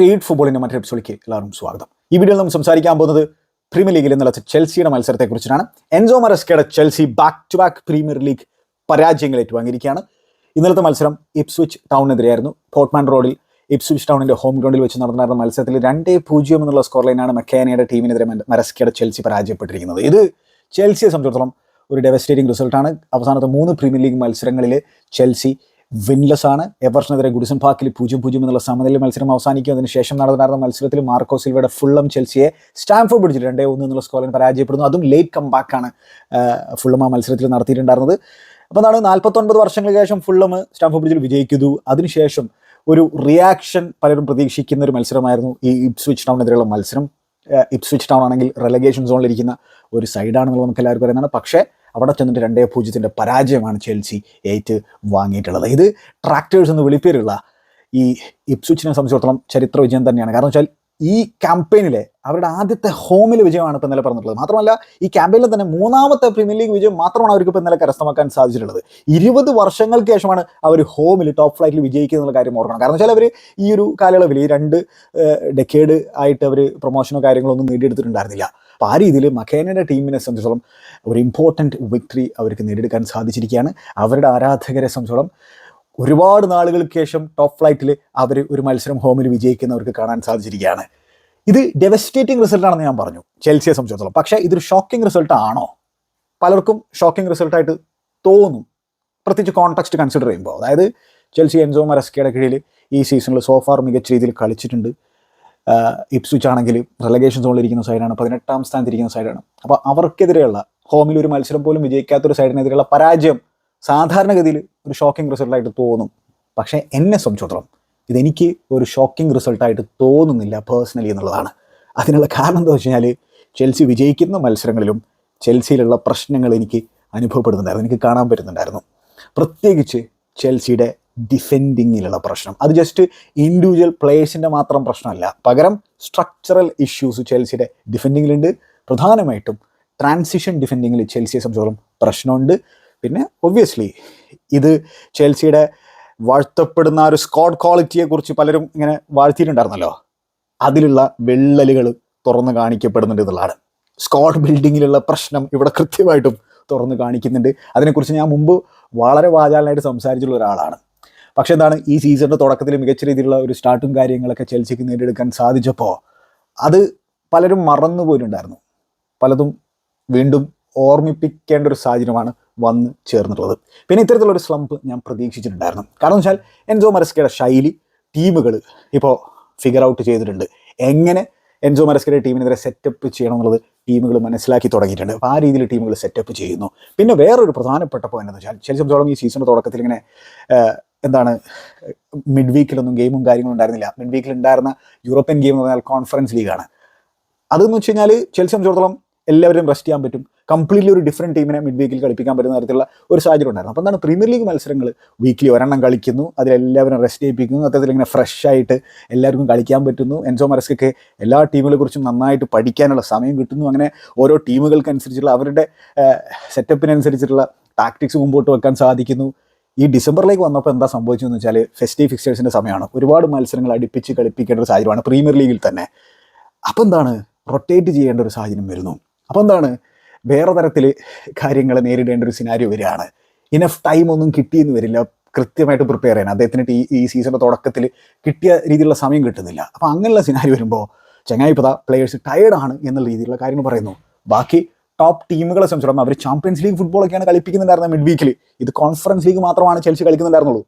Feed ഫുട്ബോളിന്റെ മറ്റൊരു എപ്പിസോഡിലേക്ക് എല്ലാവർക്കും സ്വാഗതം. ഈ വീഡിയോയിൽ നമ്മൾ സംസാരിക്കാൻ പോകുന്നത് പ്രീമിയർ ലീഗിൽ നിലച്ച ചെൽസിയുടെ മത്സരത്തെക്കുറിച്ചാണ് Enzo മറസ്കയുടെ Chelsea back to back premier league പരാജയങ്ങൾ ഏറ്റുവാങ്ങിയിരിക്കുകയാണ്. ഇന്നലത്തെ മത്സരം ഇപ്സ്വിച്ച് ടൗണിനെതിരെയായിരുന്നു. പോർട്ട്മാൻ റോഡിൽ ഇപ്സ്വിച്ച് ടൗണിന്റെ ഹോം ഗ്രൗണ്ടിൽ വെച്ച് നടന്നിരുന്ന മത്സരത്തിൽ രണ്ടേ പൂജ്യം എന്നുള്ള സ്കോർ ലൈനാണ് മെക്കാനയുടെ ടീമിനെതിരെ മരസ്കയുടെ ചെൽസി പരാജയപ്പെട്ടിരിക്കുന്നത്. ഇത് ചെൽസിയെ സംബന്ധിച്ചിടത്തോളം ഒരു ഡെവസ്റ്റേറ്റിംഗ് റിസൾട്ടാണ് അവസാനത്തെ മൂന്ന് പ്രീമിയർ ലീഗ് മത്സരങ്ങളിൽ ചെൽസി വിൻലെസ് ആണ്. എവർഷനെതിരെ ഗുഡിസൺ പാർക്കിൽ പൂജ്യം പൂജ്യം എന്നുള്ള സമനില മത്സരം അവസാനിക്കും. അതിന് ശേഷം നടന്ന മത്സരത്തിൽ മാർക്കോ സിൽവയുടെ ഫുള്ളം ചെൽസിയെ സ്റ്റാംഫോർഡ് ബ്രിഡ്ജിൽ രണ്ടേ ഒന്ന് എന്നുള്ള സ്കോറിൽ പരാജയപ്പെടുന്നു. അതും ലേറ്റ് കം ബാക്കാണ് ഫുള്ളം ആ മത്സരത്തിൽ നടത്തിയിട്ടുണ്ടായിരുന്നത്. അപ്പോൾ എന്താണ് നാൽപ്പത്തൊൻപത് വർഷങ്ങൾക്ക് ശേഷം ഫുള്ളം സ്റ്റാംഫോർഡ് ബ്രിഡ്ജിൽ വിജയിക്കുന്നു. അതിനുശേഷം ഒരു റിയാക്ഷൻ പലരും പ്രതീക്ഷിക്കുന്ന ഒരു മത്സരമായിരുന്നു ഈ ഇപ്സ്വിച്ച് ടൗണിനെതിരെയുള്ള മത്സരം. ഇപ്സ്വിച്ച് ടൗൺ ആണെങ്കിൽ റെലഗേഷൻ സോണിലിരിക്കുന്ന ഒരു സൈഡാണെന്നുള്ളത് നമുക്ക് എല്ലാവർക്കും അറിയുന്നതാണ് പക്ഷേ അവിടെ ചെന്നിട്ട് രണ്ടേ പൂജ്യത്തിന്റെ പരാജയമാണ് ചെൽസി ഏറ്റ് വാങ്ങിയിട്ടുള്ളത്. ഇത് ട്രാക്ടേഴ്സ് എന്ന് വിളിപ്പേരുള്ള ഈ ഇപ്സുച്ചിനെ സംബന്ധിച്ചിടത്തോളം ചരിത്ര വിജയം തന്നെയാണ്. കാരണം വെച്ചാൽ ഈ ക്യാമ്പയിനിലെ അവരുടെ ആദ്യത്തെ ഹോമിൽ വിജയമാണ് ഇപ്പോൾ ഇന്നലെ പറഞ്ഞിട്ടുള്ളത്. മാത്രമല്ല ഈ ക്യാമ്പയിനിൽ തന്നെ മൂന്നാമത്തെ പ്രീമിയർ ലീഗ് വിജയം മാത്രമാണ് അവർക്ക് ഇപ്പോൾ ഇന്നലെ കരസ്ഥമാക്കാൻ സാധിച്ചിട്ടുള്ളത്. ഇരുപത് വർഷങ്ങൾക്ക് ശേഷമാണ് അവർ ഹോമിൽ ടോപ്പ് ഫ്ലൈറ്റിൽ വിജയിക്കുന്ന കാര്യം ഓർക്കണം. കാരണം വെച്ചാൽ അവർ ഈ ഒരു കാലയളവിൽ ഈ രണ്ട് ഡെക്കേഡ് ആയിട്ട് അവർ പ്രൊമോഷനോ കാര്യങ്ങളോ ഒന്നും നേടിയെടുത്തിട്ടുണ്ടായിരുന്നില്ല. അപ്പോൾ ആ രീതിയിൽ മഖേനയുടെ ടീമിനെ സംബന്ധിച്ചിടത്തോളം ഒരു ഇമ്പോർട്ടന്റ് വിക്ടറി അവർക്ക് നേടിയെടുക്കാൻ സാധിച്ചിരിക്കുകയാണ്. അവരുടെ ആരാധകരെ സംബന്ധിച്ചോളം ഒരുപാട് നാളുകൾക്ക് ശേഷം ടോപ്പ് ഫ്ലൈറ്റിൽ അവർ ഒരു മത്സരം ഹോമിൽ വിജയിക്കുന്നവർക്ക് കാണാൻ സാധിച്ചിരിക്കുകയാണ്. ഇത് ഡെവസ്റ്റേറ്റിംഗ് റിസൾട്ടാണെന്ന് ഞാൻ പറഞ്ഞു ചെൽസിയെ സംബന്ധിച്ചിടത്തോളം. പക്ഷേ ഇതൊരു ഷോക്കിംഗ് റിസൾട്ട് ആണോ? പലർക്കും ഷോക്കിംഗ് റിസൾട്ടായിട്ട് തോന്നും. പ്രത്യേകിച്ച് കോൺടാക്സ്റ്റ് കൺസിഡർ ചെയ്യുമ്പോൾ. അതായത് ചെൽസി എൻസോ മരസ്കയുടെ കീഴിൽ ഈ സീസണിൽ സോഫാർ മികച്ച രീതിയിൽ കളിച്ചിട്ടുണ്ട്. ഇപ്സ്വിച്ച് ആണെങ്കിൽ റെലഗേഷൻ സോണിലിരിക്കുന്ന സൈഡാണ് പതിനെട്ടാം സ്ഥാനത്തിരിക്കുന്ന സൈഡാണ് അപ്പോൾ അവർക്കെതിരെയുള്ള ഹോമിൽ ഒരു മത്സരം പോലും വിജയിക്കാത്തൊരു സൈഡിനെതിരെയുള്ള പരാജയം സാധാരണഗതിയിൽ ഒരു ഷോക്കിംഗ് റിസൾട്ടായിട്ട് തോന്നും. പക്ഷേ എന്നെ സംബന്ധിച്ചിടത്തോളം ഇതെനിക്ക് ഒരു ഷോക്കിംഗ് റിസൾട്ടായിട്ട് തോന്നുന്നില്ല പേഴ്സണലി എന്നുള്ളതാണ്. അതിനുള്ള കാരണം എന്താ വെച്ച് കഴിഞ്ഞാൽ ചെൽസി വിജയിക്കുന്ന മത്സരങ്ങളിലും ചെൽസിയിലുള്ള പ്രശ്നങ്ങൾ എനിക്ക് അനുഭവപ്പെടുന്നുണ്ടായിരുന്നു എനിക്ക് കാണാൻ പറ്റുന്നുണ്ടായിരുന്നു. പ്രത്യേകിച്ച് ചെൽസിയുടെ ഡിഫെൻഡിങ്ങിലുള്ള പ്രശ്നം. അത് ജസ്റ്റ് ഇൻഡിവിജ്വൽ പ്ലേയേഴ്സിന്റെ മാത്രം പ്രശ്നമല്ല. പകരം സ്ട്രക്ചറൽ ഇഷ്യൂസ് ചെൽസിയുടെ ഡിഫെൻഡിങ്ങിലുണ്ട് പ്രധാനമായിട്ടും ട്രാൻസിഷൻ ഡിഫെൻഡിങ്ങിൽ ചെൽസിയെ സംബന്ധിച്ചോളം പ്രശ്നമുണ്ട്. പിന്നെ ഒബ്വിയസ്ലി ഇത് ചെൽസിയുടെ വാഴ്ത്തപ്പെടുന്ന ഒരു സ്കോഡ് ക്വാളിറ്റിയെക്കുറിച്ച് പലരും ഇങ്ങനെ വാഴ്ത്തിയിട്ടുണ്ടായിരുന്നല്ലോ. അതിലുള്ള വിള്ളലുകൾ തുറന്നു കാണിക്കപ്പെടുന്നുണ്ട് എന്നുള്ളതാണ്. സ്കോഡ് ബിൽഡിങ്ങിലുള്ള പ്രശ്നം ഇവിടെ കൃത്യമായിട്ടും തുറന്നു കാണിക്കുന്നുണ്ട്. അതിനെക്കുറിച്ച് ഞാൻ മുമ്പ് വളരെ വാചാലനായിട്ട് സംസാരിച്ചിട്ടുള്ള ഒരാളാണ്. പക്ഷേ എന്താണ് ഈ സീസണിന്റെ തുടക്കത്തിൽ മികച്ച രീതിയിലുള്ള ഒരു സ്റ്റാർട്ടും കാര്യങ്ങളൊക്കെ ചെൽസിക്ക് നേടിയെടുക്കാൻ സാധിച്ചപ്പോൾ അത് പലരും മറന്നു പോയിട്ടുണ്ടായിരുന്നു പലതും വീണ്ടും ഓർമ്മിപ്പിക്കേണ്ട ഒരു സാഹചര്യമാണ് വന്ന് ചേർന്നിട്ടുള്ളത്. പിന്നെ ഇത്തരത്തിലൊരു സ്ലംപ് ഞാൻ പ്രതീക്ഷിച്ചിട്ടുണ്ടായിരുന്നു. കാരണം വെച്ചാൽ എൻസോ മരസ്കയുടെ ശൈലി ടീമുകൾ ഇപ്പോൾ ഫിഗർ ഔട്ട് ചെയ്തിട്ടുണ്ട്. എങ്ങനെ എൻസോ മരസ്കയുടെ ടീമിനെതിരെ സെറ്റപ്പ് ചെയ്യണം എന്നുള്ളത് ടീമുകൾ മനസ്സിലാക്കി തുടങ്ങിയിട്ടുണ്ട്. അപ്പോൾ ആ രീതിയിൽ ടീമുകൾ സെറ്റപ്പ് ചെയ്യുന്നു. പിന്നെ വേറൊരു പ്രധാനപ്പെട്ട പോയിന്റ് എന്ന് വെച്ചാൽ ചില സംബന്ധിച്ചോളം ഈ സീസണിന്റെ തുടക്കത്തിൽ ഇങ്ങനെ എന്താണ് മിഡ് വീക്കിലൊന്നും ഗെയിമും കാര്യങ്ങളും ഉണ്ടായിരുന്നില്ല. മിഡ് വീക്കിൽ ഉണ്ടായിരുന്ന യൂറോപ്യൻ ഗെയിം എന്ന് പറഞ്ഞാൽ കോൺഫറൻസ് ലീഗാണ് അതെന്ന് വെച്ച് കഴിഞ്ഞാൽ ചെൽസി സംബന്ധിച്ചിടത്തോളം എല്ലാവരും റെസ്റ്റ് ചെയ്യാൻ പറ്റും. കംപ്ലീറ്റ്ലി ഒരു ഡിഫറെന്റ് ടീമിനെ മിഡ് വീക്കിൽ കളിപ്പിക്കാൻ പറ്റുന്ന തരത്തിലുള്ള ഒരു സാഹചര്യം ഉണ്ടായിരുന്നു. അപ്പോൾ എന്താണ് പ്രീമിയർ ലീഗ് മത്സരങ്ങൾ വീക്കിലി ഒരെണ്ണം കളിക്കുന്നു. അതിലെല്ലാവരും റെസ്റ്റ് ചെയ്യിപ്പിക്കുന്നു. അത്തരത്തിൽ ഇങ്ങനെ ഫ്രഷ് ആയിട്ട് എല്ലാവർക്കും കളിക്കാൻ പറ്റുന്നു. എൻസോ മരസ്കൊക്കെ എല്ലാ ടീമുകളെ കുറിച്ചും നന്നായിട്ട് പഠിക്കാനുള്ള സമയം കിട്ടുന്നു. അങ്ങനെ ഓരോ ടീമുകൾക്കനുസരിച്ചുള്ള അവരുടെ സെറ്റപ്പിനനുസരിച്ചിട്ടുള്ള ടാക്ടിക്സ് മുമ്പോട്ട് വെക്കാൻ സാധിക്കുന്നു. ഈ ഡിസംബറിലേക്ക് വന്നപ്പോൾ എന്താ സംഭവിച്ചതെന്ന് വെച്ചാൽ ഫെസ്റ്റീവ് ഫിക്സേഴ്സിന്റെ സമയമാണ്. ഒരുപാട് മത്സരങ്ങൾ അടുപ്പിച്ച് കളിപ്പിക്കേണ്ട ഒരു സാഹചര്യമാണ് പ്രീമിയർ ലീഗിൽ തന്നെ. അപ്പോൾ എന്താണ്? റൊട്ടേറ്റ് ചെയ്യേണ്ട ഒരു സാഹചര്യം വരുന്നു. അപ്പോൾ എന്താണ്? വേറെ തരത്തിൽ കാര്യങ്ങൾ നേരിടേണ്ട ഒരു സിനാരിയോ വരികയാണ്. ഇനഫ് ടൈം ഒന്നും കിട്ടിയെന്ന് വരില്ല. കൃത്യമായിട്ട് പ്രിപ്പയർ ചെയ്യാൻ. അദ്ദേഹത്തിന് ഈ ഈ സീസണിന്റെ തുടക്കത്തിൽ കിട്ടിയ രീതിയിലുള്ള സമയം കിട്ടുന്നില്ല. അപ്പോൾ അങ്ങനെയുള്ള സിനാരി വരുമ്പോൾ ചങ്ങായിപ്പത പ്ലേയേഴ്സ് ടയേർഡാണ് എന്നുള്ള രീതിയിലുള്ള കാര്യങ്ങൾ പറയുന്നു. ബാക്കി ടോപ്പ് ടീമുകളെ സംബന്ധിച്ചിടത്തോളം അവർ ചാമ്പ്യൻസ് ലീഗ് ഫുട്ബോളൊക്കെയാണ് കളിപ്പിക്കുന്നുണ്ടായിരുന്നത് മിഡ് വീക്കിൽ ഇത് കോൺഫറൻസ് ലീഗ് മാത്രമാണ് ചെൽസി കളിക്കുന്നുണ്ടായിരുന്നുള്ളൂ.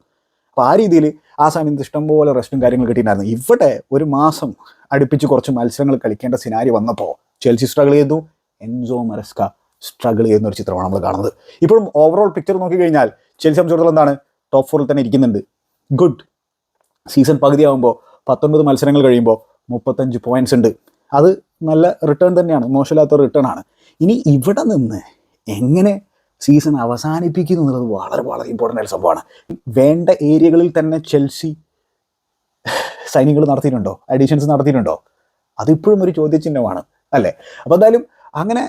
അപ്പോൾ ആ രീതിയിൽ ആ സമയത്ത് ഇഷ്ടംപോലെ റെസ്റ്റും കാര്യങ്ങളും കിട്ടിയിട്ടുണ്ടായിരുന്നു. ഇവിടെ ഒരു മാസം അടുപ്പിച്ച് കുറച്ച് മത്സരങ്ങൾ കളിക്കേണ്ട സിനാരി വന്നപ്പോൾ ചെൽസി സ്ട്രഗിൾ ചെയ്തു. എൻസോ മരസ്ക സ്ട്രഗിൾ ചെയ്യുന്ന ഒരു ചിത്രമാണ് നമ്മൾ കാണുന്നത്. ഇപ്പോഴും ഓവറോൾ പിക്ചർ നോക്കിക്കഴിഞ്ഞാൽ ചെൽസി സംബന്ധിച്ചിടത്തോളം എന്താണ്? ടോപ്പ് ഫോറിൽ തന്നെ ഇരിക്കുന്നുണ്ട്. ഗുഡ് സീസൺ പകുതിയാകുമ്പോൾ പത്തൊൻപത് മത്സരങ്ങൾ കഴിയുമ്പോൾ മുപ്പത്തഞ്ച് പോയിന്റ്സ് ഉണ്ട്. അത് നല്ല റിട്ടേൺ തന്നെയാണ് മോശമില്ലാത്ത റിട്ടേൺ ആണ്. ഇനി ഇവിടെ നിന്ന് എങ്ങനെ സീസൺ അവസാനിപ്പിക്കുന്നു എന്നുള്ളത് വളരെ വളരെ ഇമ്പോർട്ടന്റ് ആയ സംഭവമാണ്. വേണ്ട ഏരിയകളിൽ തന്നെ ചെൽസി സൈനികൾ നടത്തിയിട്ടുണ്ടോ? അഡീഷൻസ് നടത്തിയിട്ടുണ്ടോ? അതിപ്പോഴും ഒരു ചോദ്യചിഹ്നമാണ് അല്ലേ? അപ്പോൾ എന്തായാലും അങ്ങനെ